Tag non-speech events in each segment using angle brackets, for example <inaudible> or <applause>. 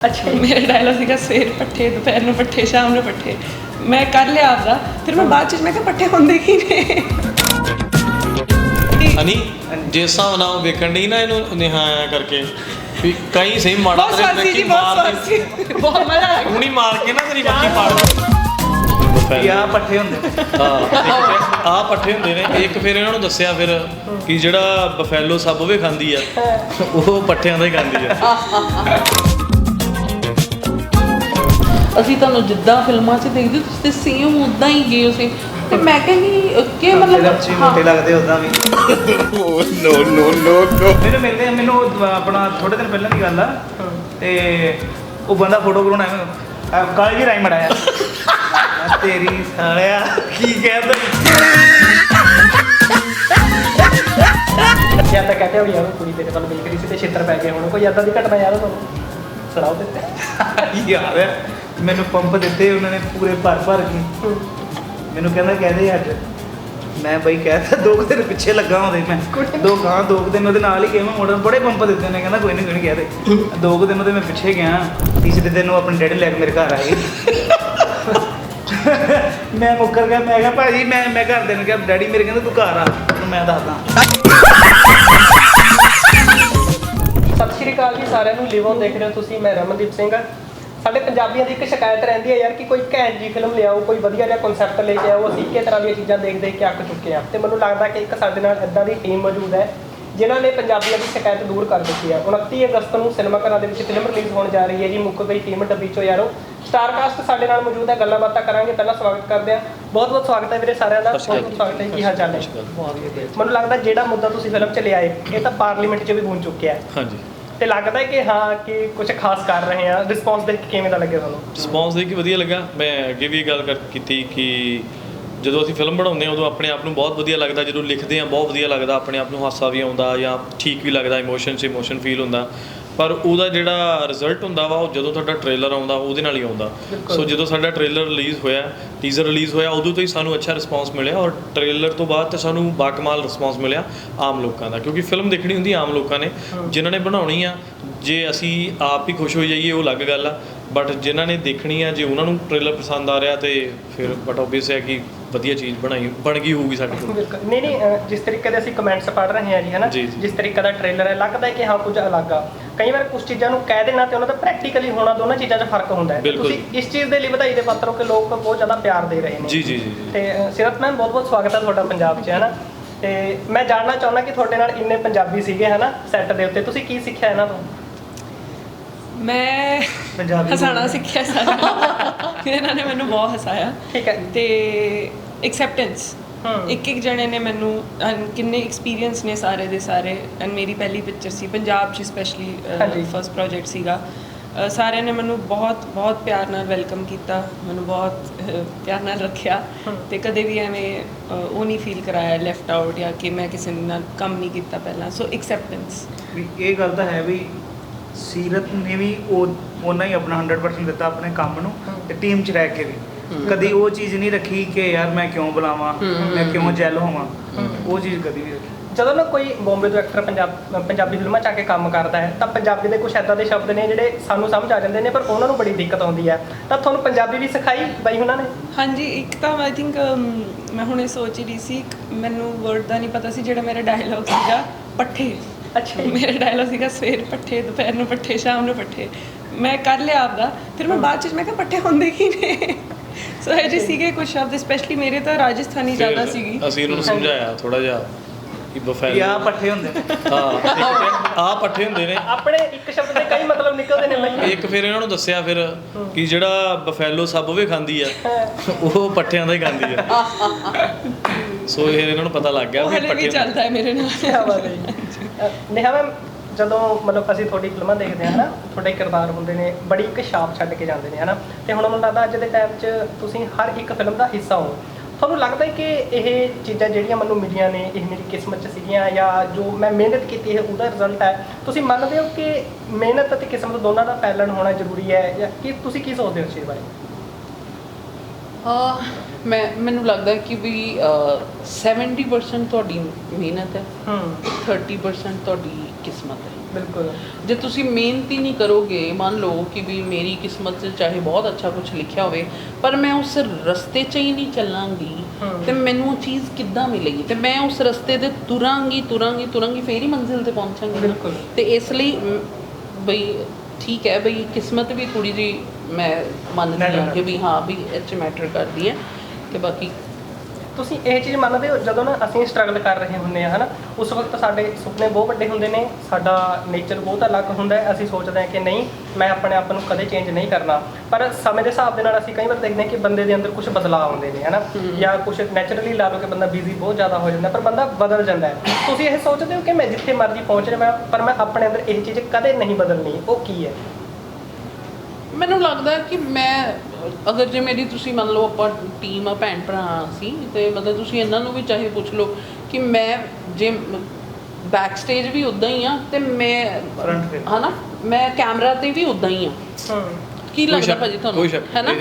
ਅੱਛਾ ਮੇਰੇ ਡਾਇਲੌਗ ਸੀਗਾ ਸਵੇਰ ਪੱਠੇ ਦੁਪਹਿਰ ਨੂੰ ਪੱਠੇ ਸ਼ਾਮ ਨੂੰ ਪੱਠੇ। ਮੈਂ ਕਰ ਲਿਆ ਆਪਦਾ ਫਿਰ ਮੈਂ ਬਾਅਦ ਚ ਮੈਂ ਕਿਹਾ ਪੱਠੇ ਹੁੰਦੇ ਕੀ ਨੇ? ਹਨੀ ਜਿਸ ਹਿਸਾਬ ਨਾਲ ਉਹ ਵੇਖਣ ਦੀ ਨਾ ਇਹਨੂੰ ਨਿਹਾਇਆ ਕਰਕੇ ਵੀ ਕਈ ਸਹੀ ਮਾੜਾ ਬਹੁਤ ਜੀ ਮਜ਼ਾ ਆ ਗਿਆ ਹੁਣੀ ਮਾਰ ਕੇ ਨਾ ਤੇਰੀ ਮੱਖੀ ਪਾੜ ਦੇ ਯਾ ਪੱਠੇ ਹੁੰਦੇ ਹਾਂ ਆ ਪੱਠੇ ਹੁੰਦੇ ਨੇ। ਇੱਕ ਫਿਰ ਇਹਨਾਂ ਨੂੰ ਦੱਸਿਆ ਫਿਰ ਕਿ ਜਿਹੜਾ ਬਫੈਲੋ ਸਭ ਵੇ ਖਾਂਦੀ ਆ। ਉਹ ਪੱਠਿਆਂ ਦਾ ਹੀ ਖਾਂਦੀ ਆ। ਅਸੀਂ ਤੁਹਾਨੂੰ ਜਿੱਦਾਂ ਫਿਲਮਾਂ 'ਚ ਦੇਖਦੇ ਤੁਸੀਂ ਤੇ ਸੇਮ ਉਦਾਂ ਹੀ ਗਏ ਸੀ ਤੇ ਮੈਂ ਕਹਿੰਦੀ ਕਿ ਮਤਲਬ ਮੋਟੇ ਲੱਗਦੇ ਉਦਾਂ ਵੀ। <laughs> ਨੋ ਨੋ ਨੋ ਨੋ। ਮੈਨੂੰ ਮਿਲਦੇ ਮੈਨੂੰ ਆਪਣਾ ਥੋੜੇ ਦਿਨ ਪਹਿਲਾਂ ਦੀ ਗੱਲ ਆ। ਤੇ ਉਹ ਬੰਦਾ ਫੋਟੋ ਕਰਾਉਣਾ ਹੈ। ਕਾਲੀ ਜੀ ਰਾਈ ਮੜਾਇਆ। <laughs> ਤੇਰੀ ਸਾਲਿਆ ਕੀ ਕਹਿੰਦਾ ਜਾਂ ਤਾਂ ਕਹਤੇ ਹੋ ਯਾਰ ਉਹ ਕੁੜੀ ਤੇਰੇ ਵੱਲ ਮਿਲ ਕਰੀ ਸੀ ਤੇ ਛਿੱਤਰ ਪੈ ਗਏ ਹੁਣ। ਕੋਈ ਏਦਾਂ ਦੀ ਘਟਨਾ ਯਾਰ ਤੁਹਾਨੂੰ? ਸੁਣਾਓ ਤੇ। ਯਾਰ ਮੈਨੂੰ ਪੰਪ ਦਿੱਤੇ ਉਹਨਾਂ ਨੇ ਪੂਰੇ ਭਰ ਭਰ ਕੇ। ਮੈਨੂੰ ਕਹਿੰਦਾ ਕਹਦੇ ਅੱਜ ਮੈਂ ਬਈ ਕਹਿਤਾ ਦੋ ਕੁ ਦਿਨ ਪਿੱਛੇ ਲੱਗਾ ਹੁੰਦੇ ਮੈਂ। ਦੋ ਗਾਂ ਦੋ ਕੁ ਦਿਨ ਉਹਦੇ ਨਾਲ ਹੀ ਗਏ ਮੈਂ ਮੋੜਨ ਬੜੇ ਪੰਪ ਦਿੱਤੇ ਨੇ ਕਹਿੰਦਾ ਕੋਈ ਨਹੀਂ ਕੋਈ ਨਹੀਂ ਕਹਦੇ ਦੋ। ਕੁ ਦਿਨ ਉਹਦੇ ਮੈਂ ਪਿੱਛੇ ਗਿਆ ਤੀਸਰੇ ਦਿਨ ਉਹ ਆਪਣੇ ਡੈਡੀ ਲੈ ਕੇ ਮੇਰੇ ਘਰ ਆਏ। ਮੈਂ ਮੁੱਕਰ ਗਿਆ ਮੈਂ ਕਿਹਾ ਭਾਜੀ ਮੈਂ ਮੈਂ ਘਰ ਨੂੰ ਕਿਹਾ ਡੈਡੀ ਮੇਰੇ ਕਹਿੰਦੇ ਤੂੰ ਘਰ ਆ ਉਹਨੂੰ ਮੈਂ ਦੱਸਦਾ। ਸਤਿ ਸ਼੍ਰੀ ਅਕਾਲ ਜੀ ਸਾਰਿਆਂ ਨੂੰ ਲਿਵ ਦੇਖ ਰਹੇ ਹੋ ਤੁਸੀਂ ਮੈਂ ਰਮਨਦੀਪ ਸਿੰਘ। ਸਾਡੇ ਪੰਜਾਬੀਆਂ ਦੀ ਇੱਕ ਸ਼ਿਕਾਇਤ ਰਹਿੰਦੀ ਹੈ ਯਾਰ ਕਿ ਕੋਈ ਘੈਂਟ ਜੀ ਫਿਲਮ ਲਿਆਓ ਕੋਈ ਵਧੀਆ ਜਿਹਾ ਕਨਸੈਪਟ ਲੈ ਕੇ ਆਓ। ਅਸੀਂ ਇੱਕੇ ਤਰ੍ਹਾਂ ਦੀਆਂ ਚੀਜ਼ਾਂ ਦੇਖ ਦੇਖ ਕੇ ਅੱਕ ਚੁੱਕੇ ਆ। ਤੇ ਮੈਨੂੰ ਲੱਗਦਾ ਕਿ ਇੱਕ ਸਾਡੇ ਨਾਲ ਇਦਾਂ ਦੀ ਟੀਮ ਮੌਜੂਦ ਹੈ ਜਿਨ੍ਹਾਂ ਨੇ ਪੰਜਾਬੀਆਂ ਦੀ ਸ਼ਿਕਾਇਤ ਦੂਰ ਕਰ ਦਿੱਤੀ ਹੈ 29 ਅਗਸਤ ਨੂੰ ਸਿਨੇਮਾ ਘਰਾਂ ਦੇ ਵਿੱਚ ਫਿਲਮ ਰਿਲੀਜ਼ ਹੋਣ ਜਾ ਰਹੀ ਹੈ ਜੀ। ਮੁੱਕ ਗਈ ਟੀਮ ਡੱਬੀ ਚੋ ਯਾਰੋ। ਸਟਾਰ ਕਾਸਟ ਸਾਡੇ ਨਾਲ ਮੌਜੂਦ ਹੈ। ਗੱਲਾਂ ਬਾਤਾਂ ਕਰਾਂਗੇ। ਪਹਿਲਾਂ ਸਵਾਗਤ ਕਰਦੇ ਹਾਂ। ਬਹੁਤ ਬਹੁਤ ਸਵਾਗਤ ਹੈ ਵੀਰੇ ਸਾਰਿਆਂ ਦਾ। ਬਹੁਤ ਬਹੁਤ ਸਵਾਗਤ ਹੈ ਕੀ ਹਾਲ ਚਾਲ ਹੈ? ਮੈਨੂੰ ਲੱਗਦਾ ਜਿਹੜਾ ਮੁੱਦਾ ਤੁਸੀਂ ਫਿਲਮ ਚ ਲਿਆਏ ਇਹ ਤਾਂ ਪਾਰਲੀਮੈਂਟ 'ਚ ਵੀ ਗੂੰਜ ਚੁੱਕਿਆ ਹੈ। ਹਾਂਜੀ। ਤੇ ਲੱਗਦਾ ਕਿ ਹਾਂ, ਕਿ ਕੁਝ ਖਾਸ ਕਰ ਰਹੇ ਆ ਰਿਸਪੌਂਸ ਦੇਖ ਕੇ ਕਿਵੇਂ ਦਾ ਲੱਗਿਆ ਤੁਹਾਨੂੰ? ਰਿਸਪੌਂਸ ਦੇਖ ਕੇ ਵਧੀਆ ਲੱਗਾ। ਮੈਂ ਅੱਗੇ ਵੀ ਇਹ ਗੱਲ ਕਰ ਕੀਤੀ ਕਿ ਜਦੋਂ ਅਸੀਂ ਫਿਲਮ ਬਣਾਉਂਦੇ ਹਾਂ, ਉਦੋਂ ਆਪਣੇ ਆਪ ਨੂੰ ਬਹੁਤ ਵਧੀਆ ਲੱਗਦਾ। ਜਦੋਂ ਲਿਖਦੇ ਹਾਂ, ਬਹੁਤ ਵਧੀਆ ਲੱਗਦਾ। ਆਪਣੇ ਆਪ ਨੂੰ ਹਾਸਾ ਵੀ ਆਉਂਦਾ ਜਾਂ ਠੀਕ ਵੀ ਲੱਗਦਾ ਇਮੋਸ਼ਨ 'ਚ ਇਮੋਸ਼ਨ ਫੀਲ ਹੁੰਦਾ। ਪਰ ਉਹਦਾ ਜਿਹੜਾ ਰਿਜ਼ਲਟ ਹੁੰਦਾ ਵਾ ਉਹ ਜਦੋਂ ਤੁਹਾਡਾ ਟ੍ਰੇਲਰ ਆਉਂਦਾ ਉਹਦੇ ਨਾਲ ਹੀ ਆਉਂਦਾ। ਸੋ ਜਦੋਂ ਸਾਡਾ ਟ੍ਰੇਲਰ ਰਿਲੀਜ਼ ਹੋਇਆ ਟੀਜ਼ਰ ਰਿਲੀਜ਼ ਹੋਇਆ ਉਦੋਂ ਤੋਂ ਹੀ ਸਾਨੂੰ ਅੱਛਾ ਰਿਸਪੌਂਸ ਮਿਲਿਆ ਔਰ ਟ੍ਰੇਲਰ ਤੋਂ ਬਾਅਦ ਤਾਂ ਸਾਨੂੰ ਬਾਕਮਾਲ ਰਿਸਪੌਂਸ ਮਿਲਿਆ ਆਮ ਲੋਕਾਂ ਦਾ ਕਿਉਂਕਿ ਫਿਲਮ ਦੇਖਣੀ ਹੁੰਦੀ ਆਮ ਲੋਕਾਂ ਨੇ ਜਿਨ੍ਹਾਂ ਨੇ ਬਣਾਉਣੀ ਆ ਜੇ ਅਸੀਂ ਆਪ ਹੀ ਖੁਸ਼ ਹੋ ਜਾਈਏ ਉਹ ਅਲੱਗ ਗੱਲ ਆ। ਬਟ ਜਿਨ੍ਹਾਂ ਨੇ ਦੇਖਣੀ ਆ ਜੇ ਉਹਨਾਂ ਨੂੰ ਟ੍ਰੇਲਰ ਪਸੰਦ ਆ ਰਿਹਾ ਤੇ ਫਿਰ ਬਟ ਆਬਵੀਅਸ ਹੈ ਕਿ ਵਧੀਆ ਚੀਜ਼ ਬਣਾਈ ਬਣ ਗਈ ਹੋਊਗੀ ਸਾਡੇ ਕੋਲ। ਬਿਲਕੁਲ। ਨਹੀਂ ਨਹੀਂ ਅਹ ਜਿਸ ਤਰੀਕੇ ਦੇ ਅਸੀਂ ਕਮੈਂਟਸ ਪੜ੍ਹ ਰਹੇ ਹਾਂ ਜੀ ਹਨਾ? ਜੀ, ਜੀ। ਜਿਸ ਤਰੀਕੇ ਦਾ ਟ੍ਰੇਲਰ ਹੈ ਲੱਗਦਾ ਹੈ ਕਿ ਹਾਂ ਕੁਝ ਅਲੱਗ ਆ। ਕਈ ਵਾਰ ਕੁਝ ਚੀਜ਼ਾਂ ਨੂੰ ਕਹਿ ਦੇਣਾ ਤੇ ਉਹਨਾਂ ਦਾ ਪ੍ਰੈਕਟੀਕਲੀ ਹੋਣਾ ਦੋਨਾਂ ਚੀਜ਼ਾਂ 'ਚ ਫ਼ਰਕ ਹੁੰਦਾ ਹੈ। ਬਿਲਕੁਲ। ਤੁਸੀਂ ਇਸ ਚੀਜ਼ ਦੇ ਲਈ ਵਧਾਈ ਦੇ ਪਾਤਰ ਹੋ ਕਿ ਲੋਕ ਬਹੁਤ ਜ਼ਿਆਦਾ ਪਿਆਰ ਦੇ ਰਹੇ ਨੇ। ਜੀ ਜੀ ਜੀ ਜੀ। ਤੇ ਸਿਰਤ ਮੈਮ ਬਹੁਤ ਬਹੁਤ ਸਵਾਗਤ ਹੈ ਤੁਹਾਡਾ ਪੰਜਾਬ 'ਚ ਹੈ ਨਾ ਤੇ ਮੈਂ ਜਾਣਨਾ ਚਾਹੁੰਦਾ ਕਿ ਤੁਹਾਡੇ ਨਾਲ ਇੰਨੇ ਪੰਜਾਬੀ ਸੀਗੇ ਹਨਾ ਸੈੱਟ ਦੇ ਉੱਤੇ। ਤੁਸੀਂ ਕੀ ਸਿੱਖਿਆ ਇਹਨਾਂ ਤੋਂ? ਮੈਂ ਪੰਜਾਬੀ ਹਸਾਣਾ ਸਿੱਖਿਆ ਸਾਰਾ। ਇਹਨਾਂ ਨੇ ਮੈਨੂੰ ਬਹੁਤ ਹਸਾਇਆ। ਠੀਕ ਹੈ। ਤੇ ਐਕਸੈਪਟੈਂਸ। ਇੱਕ ਇੱਕ ਜਣੇ ਨੇ ਮੈਨੂੰ ਕਿੰਨੇ ਐਕਸਪੀਰੀਅੰਸ ਨੇ ਸਾਰੇ ਦੇ ਸਾਰੇ ਐਂਡ ਮੇਰੀ ਪਹਿਲੀ ਪਿਕਚਰ ਸੀ ਪੰਜਾਬ 'ਚ ਸਪੈਸ਼ਲੀ। ਫਰਸਟ ਪ੍ਰੋਜੈਕਟ ਸੀਗਾ। ਸਾਰਿਆਂ ਨੇ ਮੈਨੂੰ ਬਹੁਤ ਬਹੁਤ ਪਿਆਰ ਨਾਲ ਵੈਲਕਮ ਕੀਤਾ ਮੈਨੂੰ ਬਹੁਤ ਪਿਆਰ ਨਾਲ ਰੱਖਿਆ। ਤੇ ਕਦੇ ਵੀ ਐਵੇਂ ਉਹ ਨਹੀਂ ਫੀਲ ਕਰਾਇਆ ਲੈਫਟ ਆਊਟ ਜਾਂ ਕਿ ਮੈਂ ਕਿਸੇ ਨਾਲ ਕੰਮ ਨਹੀਂ ਕੀਤਾ ਪਹਿਲਾਂ। ਸੋ ਐਕਸੈਪਟੈਂਸ ਵੀ ਇਹ ਗੱਲ ਤਾਂ ਹੈ ਵੀ ਸੀਰਤ ਨੇ ਵੀ ਉਹ ਉਹਨਾਂ ਹੀ ਆਪਣਾ 100% ਦਿੱਤਾ ਆਪਣੇ ਕੰਮ ਨੂੰ ਤੇ ਟੀਮ 'ਚ ਰਹਿ ਕੇ ਵੀ। ਕਦੀ ਉਹ ਚੀਜ਼ ਨਹੀਂ ਰੱਖੀ ਕਿ ਯਾਰ ਮੈਂ ਕਿਉਂ ਬੁਲਾਵਾਂ ਮੈਂ ਕਿਉਂ ਜੈਲ ਹੋਵਾਂ। ਉਹ ਚੀਜ਼ ਕਦੀ ਨਹੀਂ ਰੱਖੀ। ਜਦੋਂ ਨਾ ਕੋਈ ਬੰਬੇ ਤੋਂ ਐਕਟਰ ਪੰਜਾਬ ਪੰਜਾਬੀ ਫਿਲਮਾਂ 'ਚ ਆ ਕੇ ਕੰਮ ਕਰਦਾ ਹੈ ਤਾਂ ਪੰਜਾਬੀ ਦੇ ਕੁਝ ਐਦਾਂ ਦੇ ਸ਼ਬਦ ਨੇ ਜਿਹੜੇ ਸਾਨੂੰ ਸਮਝ ਆ ਜਾਂਦੇ ਨੇ ਪਰ ਉਹਨਾਂ ਨੂੰ ਬੜੀ ਦਿੱਕਤ ਆਉਂਦੀ ਹੈ। ਤਾਂ ਤੁਹਾਨੂੰ ਪੰਜਾਬੀ ਵੀ ਸਿਖਾਈ ਬਾਈ ਉਹਨਾਂ ਨੇ? ਹਾਂਜੀ ਇੱਕ ਤਾਂ ਆਈ ਥਿੰਕ ਮੈਂ ਹੁਣੇ ਸੋਚ ਹੀ ਰਹੀ ਸੀ ਮੈਨੂੰ ਵਰਡ ਦਾ ਨਹੀਂ ਪਤਾ ਸੀ ਜਿਹੜਾ ਮੇਰਾ ਡਾਇਲੌਗ ਸੀਗਾ ਪੱਠੇ। ਅੱਛਾ। ਮੇਰਾ ਡਾਇਲੌਗ ਸੀਗਾ ਸਵੇਰ ਪੱਠੇ ਦੁਪਹਿਰ ਨੂੰ ਪੱਠੇ ਸ਼ਾਮ ਨੂੰ ਪੱਠੇ। ਮੈਂ ਕਰ ਲਿਆ ਆਪਦਾ ਫਿਰ ਮੈਂ ਬਾਅਦ ਚ ਮੈਂ ਕਿਹਾ ਪੱਠੇ ਹੁੰਦੇ ਕੀ ਨੇ? ਸੋ ਇਹ ਜਿਹੇ ਸੀਗੇ ਕੁਝ ਸ਼ਬਦ ਸਪੈਸ਼ਲੀ ਮੇਰੇ ਤਾਂ ਰਾਜਸਥਾਨੀ ਜ਼ਿਆਦਾ ਸੀਗੀ ਅਸੀਂ ਉਹਨਾਂ ਨੂੰ ਸਮਝਾਇਆ ਥੋੜਾ ਜਿਹਾ ਕਿ ਬਫੈਲੋ ਯਾ ਪੱਠੇ ਹੁੰਦੇ ਨੇ। ਹਾਂ ਆ ਪੱਠੇ ਹੁੰਦੇ ਨੇ ਆਪਣੇ ਇੱਕ ਸ਼ਬਦ ਦੇ ਕਈ ਮਤਲਬ ਨਿਕਲਦੇ ਨੇ ਬਾਈ ਇੱਕ ਫਿਰ ਇਹਨਾਂ ਨੂੰ ਦੱਸਿਆ ਫਿਰ ਕਿ ਜਿਹੜਾ ਬਫੈਲੋ ਸਭ ਵੇ ਖਾਂਦੀ ਆ ਉਹ ਪੱਠਿਆਂ ਦਾ ਹੀ ਖਾਂਦੀ ਆ ਸੋ ਇਹ ਇਹਨਾਂ ਨੂੰ ਪਤਾ ਲੱਗ ਗਿਆ ਉਹ ਵੀ ਹਲੇ ਵੀ ਪੱਠੇ ਚੱਲਦਾ ਹੈ ਮੇਰੇ ਨਾਲ ਕੀ ਬਾਤ ਹੈ ਜੀ। ਨੇਹਾ ਮੈਮ ਜਦੋਂ ਮਤਲਬ ਅਸੀਂ ਤੁਹਾਡੀ ਫਿਲਮਾਂ ਦੇਖਦੇ ਹਾਂ ਨਾ ਤੁਹਾਡੇ ਕਿਰਦਾਰ ਹੁੰਦੇ ਨੇ, ਬੜੀ ਇੱਕ ਛਾਪ ਛੱਡ ਕੇ ਜਾਂਦੇ ਨੇ ਹਨਾ। ਤੇ ਹੁਣ ਮੈਨੂੰ ਲੱਗਦਾ ਅੱਜ ਦੇ ਟਾਈਮ 'ਚ ਤੁਸੀਂ ਹਰ ਇੱਕ ਫਿਲਮ ਦਾ ਹਿੱਸਾ ਹੋ। ਤੁਹਾਨੂੰ ਲੱਗਦਾ ਹੈ ਕਿ ਇਹ ਚੀਜ਼ਾਂ ਜਿਹੜੀਆਂ ਮੈਨੂੰ ਮਿਲੀਆਂ ਨੇ, ਇਹ ਮੇਰੀ ਕਿਸਮਤ 'ਚ ਸੀਗੀਆਂ ਜਾਂ ਜੋ ਮੈਂ ਮਿਹਨਤ ਕੀਤੀ ਹੈ ਉਹਦਾ ਰਿਜ਼ਲਟ ਹੈ, ਤੁਸੀਂ ਮੰਨਦੇ ਹੋ ਕਿ ਮਿਹਨਤ ਅਤੇ ਕਿਸਮਤ ਦੋਨਾਂ ਦਾ ਪੈਲਣ ਹੋਣਾ ਜ਼ਰੂਰੀ ਹੈ ਜਾਂ ਕੀ ਤੁਸੀਂ ਕੀ ਸੋਚਦੇ ਹੋ ਇਸ ਚੀਜ਼ ਬਾਰੇ? ਮੈਂ ਮੈਨੂੰ ਲੱਗਦਾ ਕਿ ਵੀ ਅਹ, 70% ਤੁਹਾਡੀ ਮਿਹਨਤ ਹੈ ਹੂੰ 30% ਤੁਹਾਡੀ ਕਿਸਮਤ ਹੈ ਬਿਲਕੁਲ ਜੇ ਤੁਸੀਂ ਮਿਹਨਤ ਹੀ ਨਹੀਂ ਕਰੋਗੇ ਮੰਨ ਲਓ ਕਿ ਵੀ ਮੇਰੀ ਕਿਸਮਤ 'ਚ ਚਾਹੇ ਬਹੁਤ ਅੱਛਾ ਕੁਝ ਲਿਖਿਆ ਹੋਵੇ ਪਰ ਮੈਂ ਉਸ ਰਸਤੇ 'ਚ ਹੀ ਨਹੀਂ ਚੱਲਾਂਗੀ ਹਮ। ਤੇ ਮੈਨੂੰ ਉਹ ਚੀਜ਼ ਕਿੱਦਾਂ ਮਿਲੇਗੀ ਤੇ ਮੈਂ ਉਸ ਰਸਤੇ ਤੇ ਤੁਰਾਂਗੀ ਤੁਰਾਂਗੀ ਤੁਰਾਂਗੀ ਫੇਰ ਹੀ ਮੰਜ਼ਿਲ ਤੇ ਪਹੁੰਚਾਂਗੀ। ਬਿਲਕੁਲ। ਤੇ ਇਸ ਲਈ ਬਈ ਠੀਕ ਹੈ ਬਈ ਕਿਸਮਤ ਵੀ ਥੋੜੀ ਜੀ ਮੈਂ ਮੰਨਦੀ ਹਾਂ ਕਿ ਵੀ ਹਾਂ। ਵੀ ਇਹ 'ਚ ਮੈਟਰ ਕਰਦੀ ਹੈ ਤੇ ਬਾਕੀ ਤੁਸੀਂ ਇਹ ਚੀਜ਼ ਮੰਨਦੇ ਹੋ? ਜਦੋਂ ਨਾ ਅਸੀਂ ਸਟਰਗਲ ਕਰ ਰਹੇ ਹੁੰਦੇ ਆ ਹਨਾ ਉਸ ਵਕਤ ਸਾਡੇ ਸੁਪਨੇ ਬਹੁਤ ਵੱਡੇ ਹੁੰਦੇ ਨੇ ਸਾਡਾ ਨੇਚਰ ਬਹੁਤ ਅਲੱਗ ਹੁੰਦਾ ਹੈ ਅਸੀਂ ਸੋਚਦੇ ਹਾਂ ਕਿ ਨਹੀਂ ਮੈਂ ਆਪਣੇ ਆਪ ਨੂੰ ਕਦੇ ਚੇਂਜ ਨਹੀਂ ਕਰਨਾ। ਪਰ ਸਮੇਂ ਦੇ ਹਿਸਾਬ ਦੇ ਨਾਲ ਅਸੀਂ ਕਈ ਵਾਰ ਦੇਖਦੇ ਹਾਂ ਕਿ ਬੰਦੇ ਦੇ ਅੰਦਰ ਕੁਝ ਬਦਲਾਅ ਆਉਂਦੇ ਨੇ ਹਨਾ ਜਾਂ ਕੁਝ ਨੈਚੁਰਲੀ ਲਾ ਲਓ ਕਿ ਬੰਦਾ ਬਿਜ਼ੀ ਬਹੁਤ ਜ਼ਿਆਦਾ ਹੋ ਜਾਂਦਾ ਪਰ ਬੰਦਾ ਬਦਲ ਜਾਂਦਾ ਹੈ। ਤੁਸੀਂ ਇਹ ਸੋਚਦੇ ਹੋ ਕਿ ਮੈਂ ਜਿੱਥੇ ਮਰਜ਼ੀ ਪਹੁੰਚ ਜਾਵਾਂ ਪਰ ਮੈਂ ਆਪਣੇ ਅੰਦਰ ਇਹ ਚੀਜ਼ ਕਦੇ ਨਹੀਂ ਬਦਲਣੀ ਉਹ ਕੀ ਹੈ? ਮੈਨੂੰ ਲੱਗਦਾ ਹੈ ਕਿ ਮੈਂ ਅਗਰ ਜੇ ਮੇਰੀ ਤੁਸੀਂ ਮੰਨ ਲਓ ਆਪਾਂ ਟੀਮ ਆ ਭੈਣ ਭਰਾ ਸੀ ਤੇ ਮਤਲਬ ਤੁਸੀਂ ਇਹਨਾਂ ਨੂੰ ਵੀ ਚਾਹੇ ਪੁੱਛ ਲਓ ਕਿ ਮੈਂ ਜੇ ਬੈਕ ਸਟੇਜ ਵੀ ਉਦਾਂ ਹੀ ਆ ਤੇ ਮੈਂ Front ਤੇ। ਹਨਾ ਮੈਂ ਕੈਮਰਾ ਤੇ ਵੀ ਉਦਾਂ ਹੀ ਆ। ਹੂੰ। ਕੀ ਲੱਗਦਾ ਭਾਜੀ ਤੁਹਾਨੂੰ?